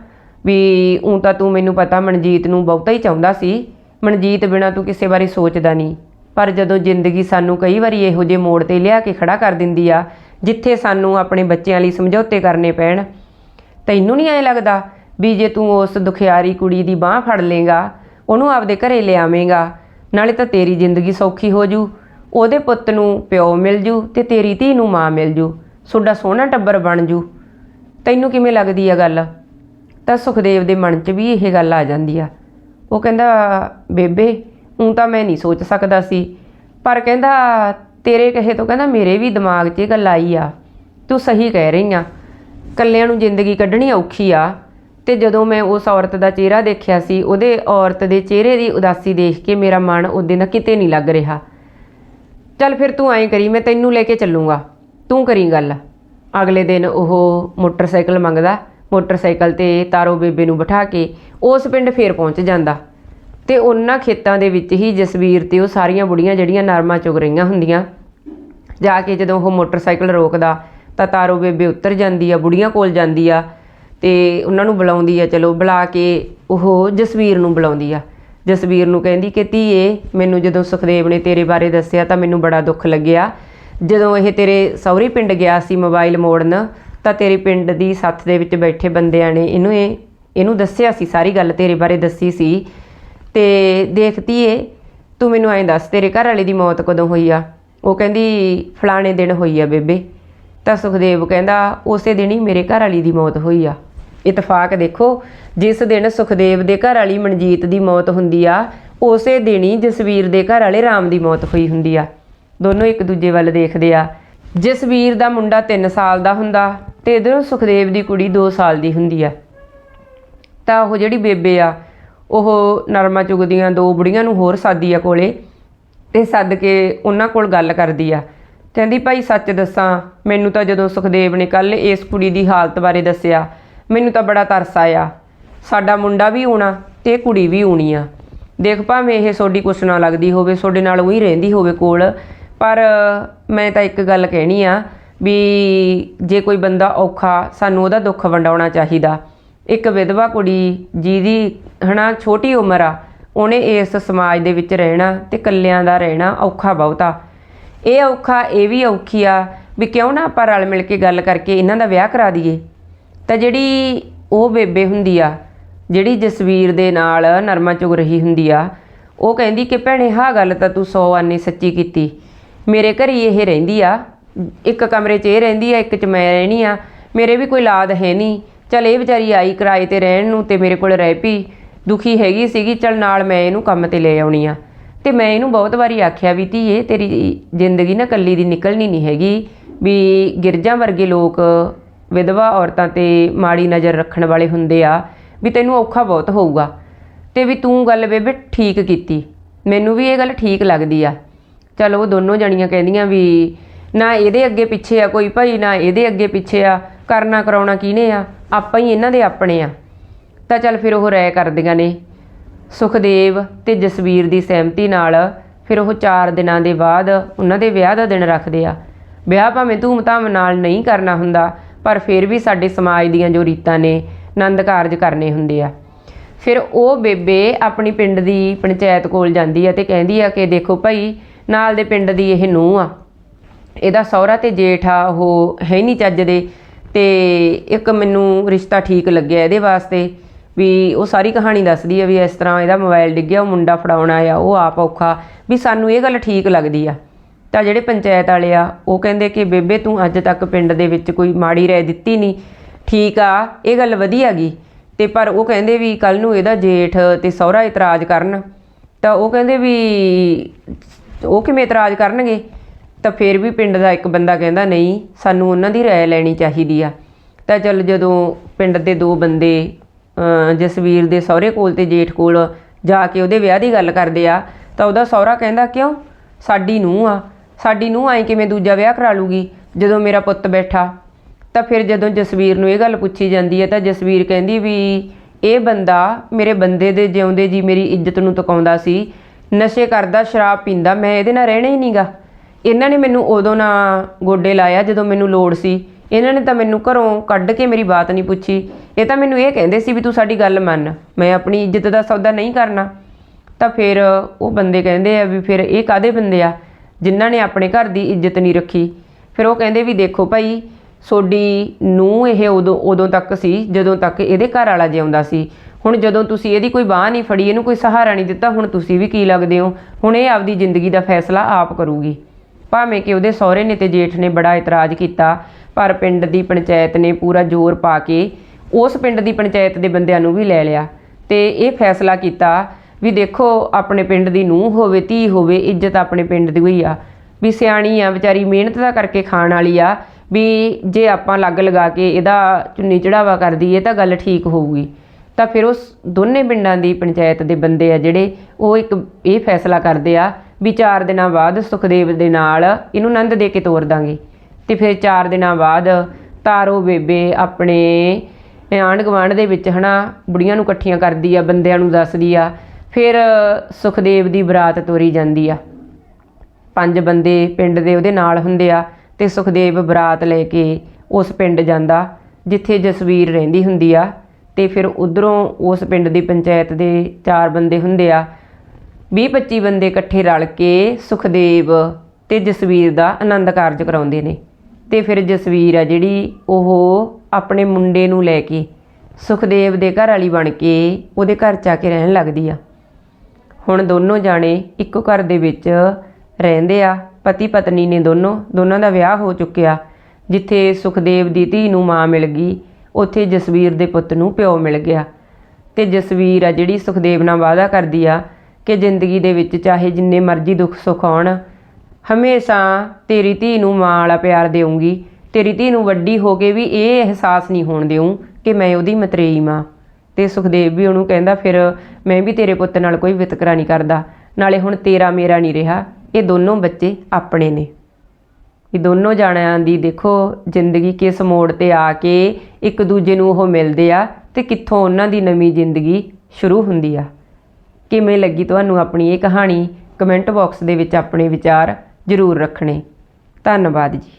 ਵੀ ਉਂ ਤਾਂ ਤੂੰ ਮੈਨੂੰ ਪਤਾ ਮਨਜੀਤ ਨੂੰ ਬਹੁਤਾ ਹੀ ਚਾਹੁੰਦਾ ਸੀ। ਮਨਜੀਤ ਬਿਨਾ ਤੂੰ ਕਿਸੇ ਬਾਰੇ ਸੋਚਦਾ ਨਹੀਂ। ਪਰ ਜਦੋਂ ਜ਼ਿੰਦਗੀ ਸਾਨੂੰ ਕਈ ਵਾਰੀ ਇਹੋ ਜਿਹੇ ਮੋੜ ਤੇ ਲਿਆ ਕੇ ਖੜਾ ਕਰ ਦਿੰਦੀ ਆ, ਜਿੱਥੇ ਸਾਨੂੰ ਆਪਣੇ ਬੱਚਿਆਂ ਲਈ ਸਮਝੌਤੇ ਕਰਨੇ ਪੈਣ, ਤੈਨੂੰ ਨਹੀਂ ਐ ਲੱਗਦਾ ਵੀ ਜੇ ਤੂੰ ਉਸ ਦੁਖਿਆਰੀ ਕੁੜੀ ਦੀ ਬਾਹ ਫੜ ਲੇਗਾ ਉਹਨੂੰ ਆਪਦੇ ਘਰੇ ਲਿਆਵੇਂਗਾ, ਨਾਲੇ ਤਾਂ ਤੇਰੀ ਜ਼ਿੰਦਗੀ ਸੌਖੀ ਹੋ ਜੂ, ਉਹਦੇ ਪੁੱਤ ਨੂੰ ਪਿਓ ਮਿਲ ਜੂ ਤੇ ਤੇਰੀ ਧੀ ਨੂੰ ਮਾਂ ਮਿਲ ਜੂ ਤੁਹਾਡਾ ਸੋਹਣਾ ਟੱਬਰ ਬਣ ਜੂ। ਤੈਨੂੰ ਕਿਵੇਂ ਲੱਗਦੀ ਆ ਗੱਲ? ਤਾਂ ਸੁਖਦੇਵ ਦੇ ਮਨ 'ਚ ਵੀ ਇਹ ਗੱਲ ਆ ਜਾਂਦੀ ਆ। ਉਹ ਕਹਿੰਦਾ, ਬੇਬੇ ਉਂ ਤਾਂ ਮੈਂ ਨਹੀਂ ਸੋਚ ਸਕਦਾ ਸੀ। ਪਰ ਕਹਿੰਦਾ, ਤੇਰੇ ਕਹੇ ਤੋਂ ਕਹਿੰਦਾ, ਮੇਰੇ ਵੀ ਦਿਮਾਗ 'ਚ ਇਹ ਗੱਲ ਆਈ ਆ। ਤੂੰ ਸਹੀ ਕਹਿ ਰਹੀ ਆ। ਕੱਲਿਆਂ ਨੂੰ ਜ਼ਿੰਦਗੀ ਕੱਢਣੀ ਔਖੀ ਆ। ਤੇ ਜਦੋਂ ਮੈਂ ਉਸ ਔਰਤ ਦਾ ਚਿਹਰਾ ਦੇਖਿਆ ਸੀ, ਉਹਦੇ ਔਰਤ ਦੇ ਚਿਹਰੇ ਦੀ ਉਦਾਸੀ ਦੇਖ ਕੇ ਮੇਰਾ ਮਨ ਉਹਦੇ ਨਾਲ ਕਿਤੇ ਨਹੀਂ ਲੱਗ ਰਿਹਾ। ਚੱਲ ਫਿਰ ਤੂੰ ਐਂ ਕਰੀ, ਮੈਂ ਤੈਨੂੰ ਲੈ ਕੇ ਚੱਲੂੰਗਾ। ਤੂੰ ਕਰੀ ਗੱਲ। ਅਗਲੇ ਦਿਨ ਉਹ ਮੋਟਰਸਾਈਕਲ ਮੰਗਦਾ, ਮੋਟਰਸਾਈਕਲ ਤੇ ਤਾਰੋ ਬੇਬੇ ਨੂੰ ਬਿਠਾ ਕੇ ਉਸ ਪਿੰਡ ਫੇਰ ਪਹੁੰਚ ਜਾਂਦਾ। ਤੇ ਉਹਨਾਂ ਖੇਤਾਂ ਦੇ ਵਿੱਚ ਹੀ ਜਸਵੀਰ ਤੇ ਉਹ ਸਾਰੀਆਂ ਬੁੜੀਆਂ ਜਿਹੜੀਆਂ ਨਰਮਾ ਚੁਗ ਰਹੀਆਂ ਹੁੰਦੀਆਂ। ਜਾ ਕੇ ਜਦੋਂ ਉਹ ਮੋਟਰਸਾਈਕਲ ਰੋਕਦਾ, ਤਾਂ ਤਾਰੋ ਬੇਬੇ ਉੱਤਰ ਜਾਂਦੀ ਆ, ਬੁੜੀਆਂ ਕੋਲ ਜਾਂਦੀ ਆ ਤੇ ਉਹਨਾਂ ਨੂੰ ਬੁਲਾਉਂਦੀ ਆ, ਚਲੋ ਬੁਲਾ ਕੇ ਉਹ ਜਸਵੀਰ ਨੂੰ ਬੁਲਾਉਂਦੀ ਆ। ਜਸਵੀਰ ਨੂੰ ਕਹਿੰਦੀ ਕਿ, ਧੀਏ, ਮੈਨੂੰ ਜਦੋਂ ਸੁਖਦੇਵ ਨੇ ਤੇਰੇ ਬਾਰੇ ਦੱਸਿਆ ਤਾਂ ਮੈਨੂੰ ਬੜਾ ਦੁੱਖ ਲੱਗਿਆ। ਜਦੋਂ ਇਹ ਤੇਰੇ ਸਹੁਰੇ ਪਿੰਡ ਗਿਆ ਸੀ ਮੋਬਾਈਲ ਮੋੜਨ, ਤਾਂ ਤੇਰੇ ਪਿੰਡ ਦੀ ਸੱਥ ਦੇ ਵਿੱਚ ਬੈਠੇ ਬੰਦਿਆਂ ਨੇ ਇਹਨੂੰ ਇਹ, ਇਹਨੂੰ ਦੱਸਿਆ ਸੀ, ਸਾਰੀ ਗੱਲ ਤੇਰੇ ਬਾਰੇ ਦੱਸੀ ਸੀ। ਤੇ ਦੇਖਤੀ ਏ, ਤੂੰ ਮੈਨੂੰ ਐਂ ਦੱਸ, ਤੇਰੇ ਘਰ ਵਾਲੇ ਦੀ ਮੌਤ ਕਦੋਂ ਹੋਈ ਆ? ਉਹ ਕਹਿੰਦੀ, ਫਲਾਣੇ ਦਿਨ ਹੋਈ ਆ ਬੇਬੇ। ਤਾਂ ਸੁਖਦੇਵ ਕਹਿੰਦਾ, ਉਸੇ ਦਿਨ ਹੀ ਮੇਰੇ ਘਰ ਵਾਲੀ ਦੀ ਮੌਤ ਹੋਈ ਆ। ਇਤਫਾਕ ਦੇਖੋ, ਜਿਸ ਦਿਨ ਸੁਖਦੇਵ ਦੇ ਘਰ ਵਾਲੀ ਮਨਜੀਤ ਦੀ ਮੌਤ ਹੁੰਦੀ ਆ, ਉਸੇ ਦਿਨ ਹੀ ਜਸਵੀਰ ਦੇ ਘਰ ਵਾਲੇ ਰਾਮ ਦੀ ਮੌਤ ਹੋਈ ਹੁੰਦੀ ਆ। ਦੋਨੋਂ ਇੱਕ ਦੂਜੇ ਵੱਲ ਦੇਖਦੇ ਆ। ਜਸਵੀਰ ਦਾ ਮੁੰਡਾ 3 ਸਾਲ ਦਾ ਹੁੰਦਾ ਤੇ ਇਧਰੋਂ ਸੁਖਦੇਵ ਦੀ ਕੁੜੀ 2 ਸਾਲ ਦੀ ਹੁੰਦੀ ਆ। ਤਾਂ ਉਹ ਜਿਹੜੀ ਬੇਬੇ ਆ, ਉਹ ਨਰਮਾ ਚੁਗਦੀਆਂ ਦੋ ਬੁੜੀਆਂ ਨੂੰ ਹੋਰ ਸਾਦੀ ਆ ਕੋਲੇ ਤੇ ਸੱਦ ਕੇ ਉਹਨਾਂ ਕੋਲ ਗੱਲ ਕਰਦੀ ਆ। ਕਹਿੰਦੀ, ਭਾਈ ਸੱਚ ਦੱਸਾਂ, ਮੈਨੂੰ ਤਾਂ ਜਦੋਂ ਸੁਖਦੇਵ ਨੇ ਕੱਲ ਇਸ ਕੁੜੀ ਦੀ ਹਾਲਤ ਬਾਰੇ ਦੱਸਿਆ, ਮੈਨੂੰ ਤਾਂ ਬੜਾ ਤਰਸ ਆਇਆ। ਸਾਡਾ ਮੁੰਡਾ ਵੀ ਆਉਣਾ ਤੇ ਕੁੜੀ ਵੀ ਆਉਣੀ ਆ। ਦੇਖ ਭਾਵੇਂ ਇਹ ਸੋਡੀ ਕੁਛ ਨਾ ਲੱਗਦੀ ਹੋਵੇ ਤੁਹਾਡੇ ਨਾਲ ਉਹੀ ਰਹਿੰਦੀ ਹੋਵੇ ਕੋਲ ਪਰ ਮੈਂ ਤਾਂ ਇੱਕ ਗੱਲ ਕਹਿਣੀ ਆ ਵੀ ਜੇ ਕੋਈ ਬੰਦਾ ਔਖਾ, ਸਾਨੂੰ ਉਹਦਾ ਦੁੱਖ ਵੰਡਾਉਣਾ ਚਾਹੀਦਾ। ਇੱਕ ਵਿਧਵਾ ਕੁੜੀ ਜਿਹਦੀ ਹਨਾ ਛੋਟੀ ਉਮਰ ਆ, ਉਹਨੇ ਇਸ ਸਮਾਜ ਦੇ ਵਿੱਚ ਰਹਿਣਾ ਤੇ ਕੱਲਿਆਂ ਦਾ ਰਹਿਣਾ ਔਖਾ ਬਹੁਤਾ। ਇਹ ਔਖਾ, ਇਹ ਵੀ ਔਖੀ ਆ ਵੀ ਕਿਉਂ ਨਾ ਆਪਾਂ ਰਲ ਮਿਲ ਕੇ ਗੱਲ ਕਰਕੇ ਇਹਨਾਂ ਦਾ ਵਿਆਹ ਕਰਾ ਦਈਏ। ਤਾਂ ਜਿਹੜੀ ਉਹ ਬੇਬੇ ਹੁੰਦੀ ਆ, ਜਿਹੜੀ ਜਸਵੀਰ ਦੇ ਨਾਲ ਨਰਮਾ ਚੁਗ ਰਹੀ ਹੁੰਦੀ ਆ, ਉਹ ਕਹਿੰਦੀ ਕਿ ਭੈਣੇ ਹਾਂ ਗੱਲ ਤਾਂ ਤੂੰ ਸੌ ਆਨੇ ਸੱਚੀ ਕੀਤੀ। ਮੇਰੇ ਘਰ ਹੀ ਇਹ ਰਹਿੰਦੀ ਆ। ਇੱਕ ਕਮਰੇ 'ਚ ਇਹ ਰਹਿੰਦੀ ਆ, ਇੱਕ 'ਚ ਮੈਂ ਰਹਿਣੀ ਆ। ਮੇਰੇ ਵੀ ਕੋਈ ਲਾਦ ਹੈ ਨਹੀਂ। ਚਲ ਇਹ ਵਿਚਾਰੀ ਆਈ ਕਿਰਾਏ ਤੇ ਰਹਿਣ ਨੂੰ ਤੇ ਮੇਰੇ ਕੋਲ ਰਹਿ ਪਈ। ਦੁਖੀ ਹੈਗੀ ਸੀਗੀ, ਚਲ ਨਾਲ ਮੈਂ ਇਹਨੂੰ ਕੰਮ ਤੇ ਲੈ ਆਉਣੀ ਆ। ਤੇ ਮੈਂ ਇਹਨੂੰ ਬਹੁਤ ਵਾਰੀ ਆਖਿਆ ਵੀ ਧੀਏ, ਤੇਰੀ ਜ਼ਿੰਦਗੀ ਨਾ ਕੱਲੀ ਦੀ ਨਿਕਲਣੀ ਨਹੀਂ ਹੈਗੀ। ਵੀ ਗਿਰਜਾਂ ਵਰਗੇ ਲੋਕ, ਵਿਧਵਾ ਔਰਤਾਂ ਤੇ ਮਾੜੀ ਨਜ਼ਰ ਰੱਖਣ ਵਾਲੇ ਹੁੰਦੇ ਆ, ਵੀ ਤੈਨੂੰ ਔਖਾ ਬਹੁਤ ਹੋਊਗਾ। ਤੇ ਵੀ ਤੂੰ ਗੱਲ ਬੇਬੇ ਠੀਕ ਕੀਤੀ। ਮੈਨੂੰ ਵੀ ਇਹ ਗੱਲ ਠੀਕ ਲੱਗਦੀ ਆ। ਚਲ ਉਹ ਦੋਨੋਂ ਜਣੀਆਂ ਕਹਿੰਦੀਆਂ ਵੀ ਨਾ ਇਹਦੇ ਅੱਗੇ ਪਿੱਛੇ ਆ ਕੋਈ ਭਾਈ, ਨਾ ਇਹਦੇ ਅੱਗੇ ਪਿੱਛੇ ਆ, ਕਰਨਾ ਕਰਾਉਣਾ ਕਿਹਨੇ ਆ? ਆਪਾਂ ਹੀ ਇਹਨਾਂ ਦੇ ਆਪਣੇ ਆ। ਤਾਂ ਚੱਲ ਫਿਰ ਉਹ ਰਾਇ ਕਰਦੀਆਂ ਨੇ। ਸੁਖਦੇਵ ਤੇ ਜਸਵੀਰ ਦੀ ਸਹਿਮਤੀ ਨਾਲ ਫਿਰ ਉਹ 4 ਦਿਨਾਂ ਦੇ ਬਾਅਦ ਉਹਨਾਂ ਦੇ ਵਿਆਹ ਦਾ ਦਿਨ ਰੱਖਦੇ ਆ। ਵਿਆਹ ਭਾਵੇਂ ਧੂਮ-ਧਾਮ ਨਾਲ ਨਹੀਂ ਕਰਨਾ ਹੁੰਦਾ, ਪਰ ਫਿਰ ਵੀ ਸਾਡੇ ਸਮਾਜ ਦੀਆਂ ਜੋ ਰੀਤਾਂ ਨੇ, ਆਨੰਦ ਕਾਰਜ ਕਰਨੇ ਹੁੰਦੇ ਆ। ਫਿਰ ਉਹ ਬੇਬੇ ਆਪਣੀ ਪਿੰਡ ਦੀ ਪੰਚਾਇਤ ਕੋਲ ਜਾਂਦੀ ਆ ਤੇ ਕਹਿੰਦੀ ਆ ਕਿ ਦੇਖੋ ਭਾਈ ਨਾਲ ਦੇ ਪਿੰਡ ਦੀ ਇਹ ਨੂੰਹ ਆ। ਇਹਦਾ ਸਹੁਰਾ ਤੇ ਜੇਠ ਆ ਉਹ ਹੈ ਨਹੀਂ ਚੱਜ ਦੇ ਤੇ ਇੱਕ ਮੈਨੂੰ ਰਿਸ਼ਤਾ ਠੀਕ ਲੱਗਿਆ ਇਹਦੇ ਵਾਸਤੇ ਵੀ ਉਹ ਸਾਰੀ ਕਹਾਣੀ ਦੱਸਦੀ ਆ ਵੀ ਇਸ ਤਰ੍ਹਾਂ ਇਹਦਾ ਮੋਬਾਈਲ ਡਿੱਗਿਆ ਉਹ ਮੁੰਡਾ ਫੜਾਉਣਾ ਆ ਉਹ ਆਪ ਔਖਾ ਵੀ ਸਾਨੂੰ ਇਹ ਗੱਲ ਠੀਕ ਲੱਗਦੀ ਆ। ਤਾਂ ਜਿਹੜੇ ਪੰਚਾਇਤ ਵਾਲੇ ਆ, ਉਹ ਕਹਿੰਦੇ ਕਿ ਬੇਬੇ ਤੂੰ ਅੱਜ ਤੱਕ ਪਿੰਡ ਦੇ ਵਿੱਚ ਕੋਈ ਮਾੜੀ ਰਾਏ ਦਿੱਤੀ ਨਹੀਂ, ਠੀਕ ਆ, ਇਹ ਗੱਲ ਵਧੀਆ ਗੀ। ਤੇ ਪਰ ਉਹ ਕਹਿੰਦੇ ਵੀ ਕੱਲ ਨੂੰ ਇਹਦਾ ਜੇਠ ਤੇ ਸਹੁਰਾ ਇਤਰਾਜ਼ ਕਰਨ। ਤਾਂ ਉਹ ਕਹਿੰਦੇ ਵੀ ਉਹ ਕਿਵੇਂ ਇਤਰਾਜ਼ ਕਰਨਗੇ? ਤਾਂ ਫਿਰ ਵੀ ਪਿੰਡ ਦਾ ਇੱਕ ਬੰਦਾ ਕਹਿੰਦਾ, ਨਹੀਂ, ਸਾਨੂੰ ਉਹਨਾਂ ਦੀ ਰਾਏ ਲੈਣੀ ਚਾਹੀਦੀ ਆ। ਤਾਂ ਚਲ ਜਦੋਂ ਪਿੰਡ ਦੇ ਦੋ ਬੰਦੇ ਜਸਵੀਰ ਦੇ ਸਹੁਰੇ ਕੋਲ ਤੇ ਜੇਠ ਕੋਲ ਜਾ ਕੇ ਉਹਦੇ ਵਿਆਹ ਦੀ ਗੱਲ ਕਰਦੇ ਆ, ਤਾਂ ਉਹਦਾ ਸਹੁਰਾ ਕਹਿੰਦਾ, ਕਿਉਂ? ਸਾਡੀ ਨੂੰਹ ਆ। ਸਾਡੀ ਨੂੰਹ ਆਈ ਕਿਵੇਂ ਦੂਜਾ ਵਿਆਹ ਕਰਾ ਲੂਗੀ ਜਦੋਂ ਮੇਰਾ ਪੁੱਤ ਬੈਠਾ? ਤਾਂ ਫਿਰ ਜਦੋਂ ਜਸਵੀਰ ਨੂੰ ਇਹ ਗੱਲ ਪੁੱਛੀ ਜਾਂਦੀ ਹੈ ਤਾਂ ਜਸਵੀਰ ਕਹਿੰਦੀ ਵੀ, ਇਹ ਬੰਦਾ ਮੇਰੇ ਬੰਦੇ ਦੇ ਜਿਉਂਦੇ ਜੀ ਮੇਰੀ ਇੱਜ਼ਤ ਨੂੰ ਤਕਾਉਂਦਾ ਸੀ ਨਸ਼ੇ ਕਰਦਾ, ਸ਼ਰਾਬ ਪੀਂਦਾ, ਮੈਂ ਇਹਦੇ ਨਾਲ ਰਹਿਣਾ ਹੀ ਨਹੀਂਗਾ। ਇਹਨਾਂ ਨੇ ਮੈਨੂੰ ਉਦੋਂ ਨਾ ਗੋਡੇ ਲਾਇਆ ਜਦੋਂ ਮੈਨੂੰ ਲੋੜ ਸੀ। ਇਹਨਾਂ ਨੇ ਤਾਂ ਮੈਨੂੰ ਘਰੋਂ ਕੱਢ ਕੇ ਮੇਰੀ ਬਾਤ ਨਹੀਂ ਪੁੱਛੀ। ਇਹ ਤਾਂ ਮੈਨੂੰ ਇਹ ਕਹਿੰਦੇ ਸੀ ਵੀ ਤੂੰ ਸਾਡੀ ਗੱਲ ਮੰਨ। ਮੈਂ ਆਪਣੀ ਇੱਜ਼ਤ ਦਾ ਸੌਦਾ ਨਹੀਂ ਕਰਨਾ। ਤਾਂ ਫਿਰ ਉਹ ਬੰਦੇ ਕਹਿੰਦੇ ਆ ਵੀ ਫਿਰ ਇਹ ਕਾਦੇ ਬੰਦੇ ਆ? ਜਿਨ੍ਹਾਂ ਨੇ ਆਪਣੇ ਘਰ ਦੀ ਇੱਜ਼ਤ ਨਹੀਂ ਰੱਖੀ। ਫਿਰ ਉਹ ਕਹਿੰਦੇ ਵੀ ਦੇਖੋ ਭਾਈ, ਸੋਡੀ ਨੂੰ ਇਹ ਉਦੋਂ ਉਦੋਂ ਤੱਕ ਸੀ, ਜਦੋਂ ਤੱਕ ਇਹਦੇ ਘਰ ਵਾਲਾ ਜਿਉਂਦਾ ਸੀ। ਹੁਣ ਜਦੋਂ ਤੁਸੀਂ ਇਹਦੀ ਕੋਈ ਬਾਹ ਨਹੀਂ ਫੜੀ, ਇਹਨੂੰ ਕੋਈ ਸਹਾਰਾ ਨਹੀਂ ਦਿੱਤਾ, ਹੁਣ ਤੁਸੀਂ ਵੀ ਕੀ ਲੱਗਦੇ ਹੋ? ਹੁਣ ਇਹ ਆਪਦੀ ਜ਼ਿੰਦਗੀ ਦਾ ਫੈਸਲਾ ਆਪ ਕਰੂਗੀ। ਭਾਵੇਂ ਕਿ ਉਹਦੇ ਸਹੁਰੇ ਨੇ ਤੇ ਜੇਠ ਨੇ ਬੜਾ ਇਤਰਾਜ਼ ਕੀਤਾ, ਪਰ ਪਿੰਡ ਦੀ ਪੰਚਾਇਤ ਨੇ ਪੂਰਾ ਜ਼ੋਰ ਪਾ ਕੇ ਉਸ ਪਿੰਡ ਦੀ ਪੰਚਾਇਤ ਦੇ ਬੰਦਿਆਂ ਨੂੰ ਵੀ ਲੈ ਲਿਆ। ਤੇ ਇਹ ਫੈਸਲਾ ਕੀਤਾ ਵੀ ਦੇਖੋ, ਆਪਣੇ ਪਿੰਡ ਦੀ ਨੂੰਹ ਹੋਵੇ, ਧੀ ਹੋਵੇ, ਇੱਜ਼ਤ ਆਪਣੇ ਪਿੰਡ ਦੀ ਹੋਈ ਆ। ਵੀ ਸਿਆਣੀ ਆ, ਵਿਚਾਰੀ ਮਿਹਨਤ ਦਾ ਕਰਕੇ ਖਾਣ ਵਾਲੀ ਆ, ਵੀ ਜੇ ਆਪਾਂ ਲੱਗ ਲਗਾ ਕੇ ਇਹਦਾ ਚੁੰਨੀ ਚੜਾਵਾ ਕਰ ਦਈਏ ਤਾਂ ਗੱਲ ਠੀਕ ਹੋਊਗੀ। ਤਾਂ ਫਿਰ ਉਸ ਦੋਨੇ ਪਿੰਡਾਂ ਦੀ ਪੰਚਾਇਤ ਦੇ ਬੰਦੇ ਆ ਜਿਹੜੇ ਉਹ ਇੱਕ ਇਹ ਫੈਸਲਾ ਕਰਦੇ ਆ ਵੀ 4 ਦਿਨਾਂ ਬਾਅਦ ਸੁਖਦੇਵ ਦੇ ਨਾਲ ਇਹਨੂੰ ਆਨੰਦ ਦੇ ਕੇ ਤੋਰ ਦਾਂਗੇ। ਤੇ ਫਿਰ 4 ਦਿਨਾਂ ਬਾਅਦ ਤਾਰੋ ਬੇਬੇ ਆਪਣੇ ਆਂਢ ਗੁਆਂਢ ਦੇ ਵਿੱਚ ਹਨਾ ਬੁੜੀਆਂ ਨੂੰ ਇਕੱਠੀਆਂ ਕਰਦੀ ਆ, ਬੰਦਿਆਂ ਨੂੰ ਦੱਸਦੀ ਆ। ਫਿਰ ਸੁਖਦੇਵ ਦੀ ਬਰਾਤ ਤੋਰੀ ਜਾਂਦੀ ਆ। ਪੰਜ ਬੰਦੇ ਪਿੰਡ ਦੇ ਉਹਦੇ ਨਾਲ ਹੁੰਦੇ ਆ ਤੇ ਸੁਖਦੇਵ ਬਰਾਤ ਲੈ ਕੇ ਉਸ ਪਿੰਡ ਜਾਂਦਾ, ਜਿੱਥੇ ਜਸਵੀਰ ਰਹਿੰਦੀ ਹੁੰਦੀ ਆ। ਤੇ ਫਿਰ ਉਧਰੋਂ ਉਸ ਪਿੰਡ ਦੀ ਪੰਚਾਇਤ ਦੇ ਚਾਰ ਬੰਦੇ ਹੁੰਦੇ ਆ। 20 25 ਬੰਦੇ ਇਕੱਠੇ ਰਲ ਕੇ ਸੁਖਦੇਵ ਤੇ ਜਸਵੀਰ ਦਾ ਆਨੰਦ ਕਾਰਜ ਕਰਾਉਂਦੇ ਨੇ। ਤੇ ਫਿਰ ਜਸਵੀਰ ਆ ਜਿਹੜੀ ਉਹ ਆਪਣੇ ਮੁੰਡੇ ਨੂੰ ਲੈ ਕੇ ਸੁਖਦੇਵ ਦੇ ਘਰ ਵਾਲੀ ਬਣ ਕੇ ਉਹਦੇ ਘਰ ਚ ਆ ਕੇ ਰਹਿਣ ਲੱਗਦੀ ਆ। ਹੁਣ ਦੋਨੋਂ ਜਾਣੇ ਇੱਕੋ ਘਰ ਦੇ ਵਿੱਚ ਰਹਿੰਦੇ ਆ। ਪਤੀ ਪਤਨੀ ਨੇ ਦੋਨੋਂ, ਦੋਨਾਂ ਦਾ ਵਿਆਹ ਹੋ ਚੁੱਕਿਆ, ਜਿੱਥੇ ਸੁਖਦੇਵ ਦੀ ਧੀ ਨੂੰ ਮਾਂ ਮਿਲ ਗਈ। ਉੱਥੇ ਜਸਵੀਰ ਦੇ ਪੁੱਤ ਨੂੰ ਪਿਓ ਮਿਲ ਗਿਆ। ਤੇ ਜਸਵੀਰ ਆ ਜਿਹੜੀ ਸੁਖਦੇਵ ਨਾਲ ਵਾਅਦਾ ਕਰਦੀ ਆ ਕਿ ਜ਼ਿੰਦਗੀ ਦੇ ਵਿੱਚ ਚਾਹੇ ਜਿੰਨੇ ਮਰਜ਼ੀ ਦੁੱਖ ਸੁੱਖ ਆਉਣ, ਹਮੇਸ਼ਾ ਤੇਰੀ ਧੀ ਨੂੰ ਮਾਂ ਵਾਲਾ ਪਿਆਰ ਦੇਵਾਂਗੀ ਤੇਰੀ ਧੀ ਨੂੰ ਵੱਡੀ ਹੋ ਕੇ ਵੀ ਇਹ ਅਹਿਸਾਸ ਨਹੀਂ ਹੋਣ ਦਿਉ ਕਿ ਮੈਂ ਉਹਦੀ ਮਤਰੇਈ ਮਾਂ। ਤੇ ਸੁਖਦੇਵ ਵੀ ਉਹਨੂੰ ਕਹਿੰਦਾ, ਫਿਰ ਮੈਂ ਵੀ ਤੇਰੇ ਪੁੱਤ ਨਾਲ ਕੋਈ ਵਿਤਕਰਾ ਨਹੀਂ ਕਰਦਾ। ਨਾਲੇ ਹੁਣ ਤੇਰਾ ਮੇਰਾ ਨਹੀਂ ਰਿਹਾ। ਇਹ ਦੋਨੋਂ ਬੱਚੇ ਆਪਣੇ ਨੇ। ਇਹ ਦੋਨੋਂ ਜਾਣਿਆਂ ਦੀ ਦੇਖੋ ਜ਼ਿੰਦਗੀ ਕਿਸ ਮੋੜ ਤੇ ਆ ਕੇ ਇੱਕ ਦੂਜੇ ਨੂੰ ਉਹ ਮਿਲਦੇ ਆ ਤੇ ਕਿੱਥੋਂ ਉਹਨਾਂ ਦੀ ਨਵੀਂ ਜ਼ਿੰਦਗੀ ਸ਼ੁਰੂ ਹੁੰਦੀ ਆ। ਕਿਵੇਂ ਲੱਗੀ ਤੁਹਾਨੂੰ ਆਪਣੀ ਇਹ ਕਹਾਣੀ? ਕਮੈਂਟ ਬਾਕਸ ਦੇ ਵਿੱਚ ਆਪਣੇ ਵਿਚਾਰ ਜ਼ਰੂਰ ਰੱਖਣੇ। ਧੰਨਵਾਦ ਜੀ।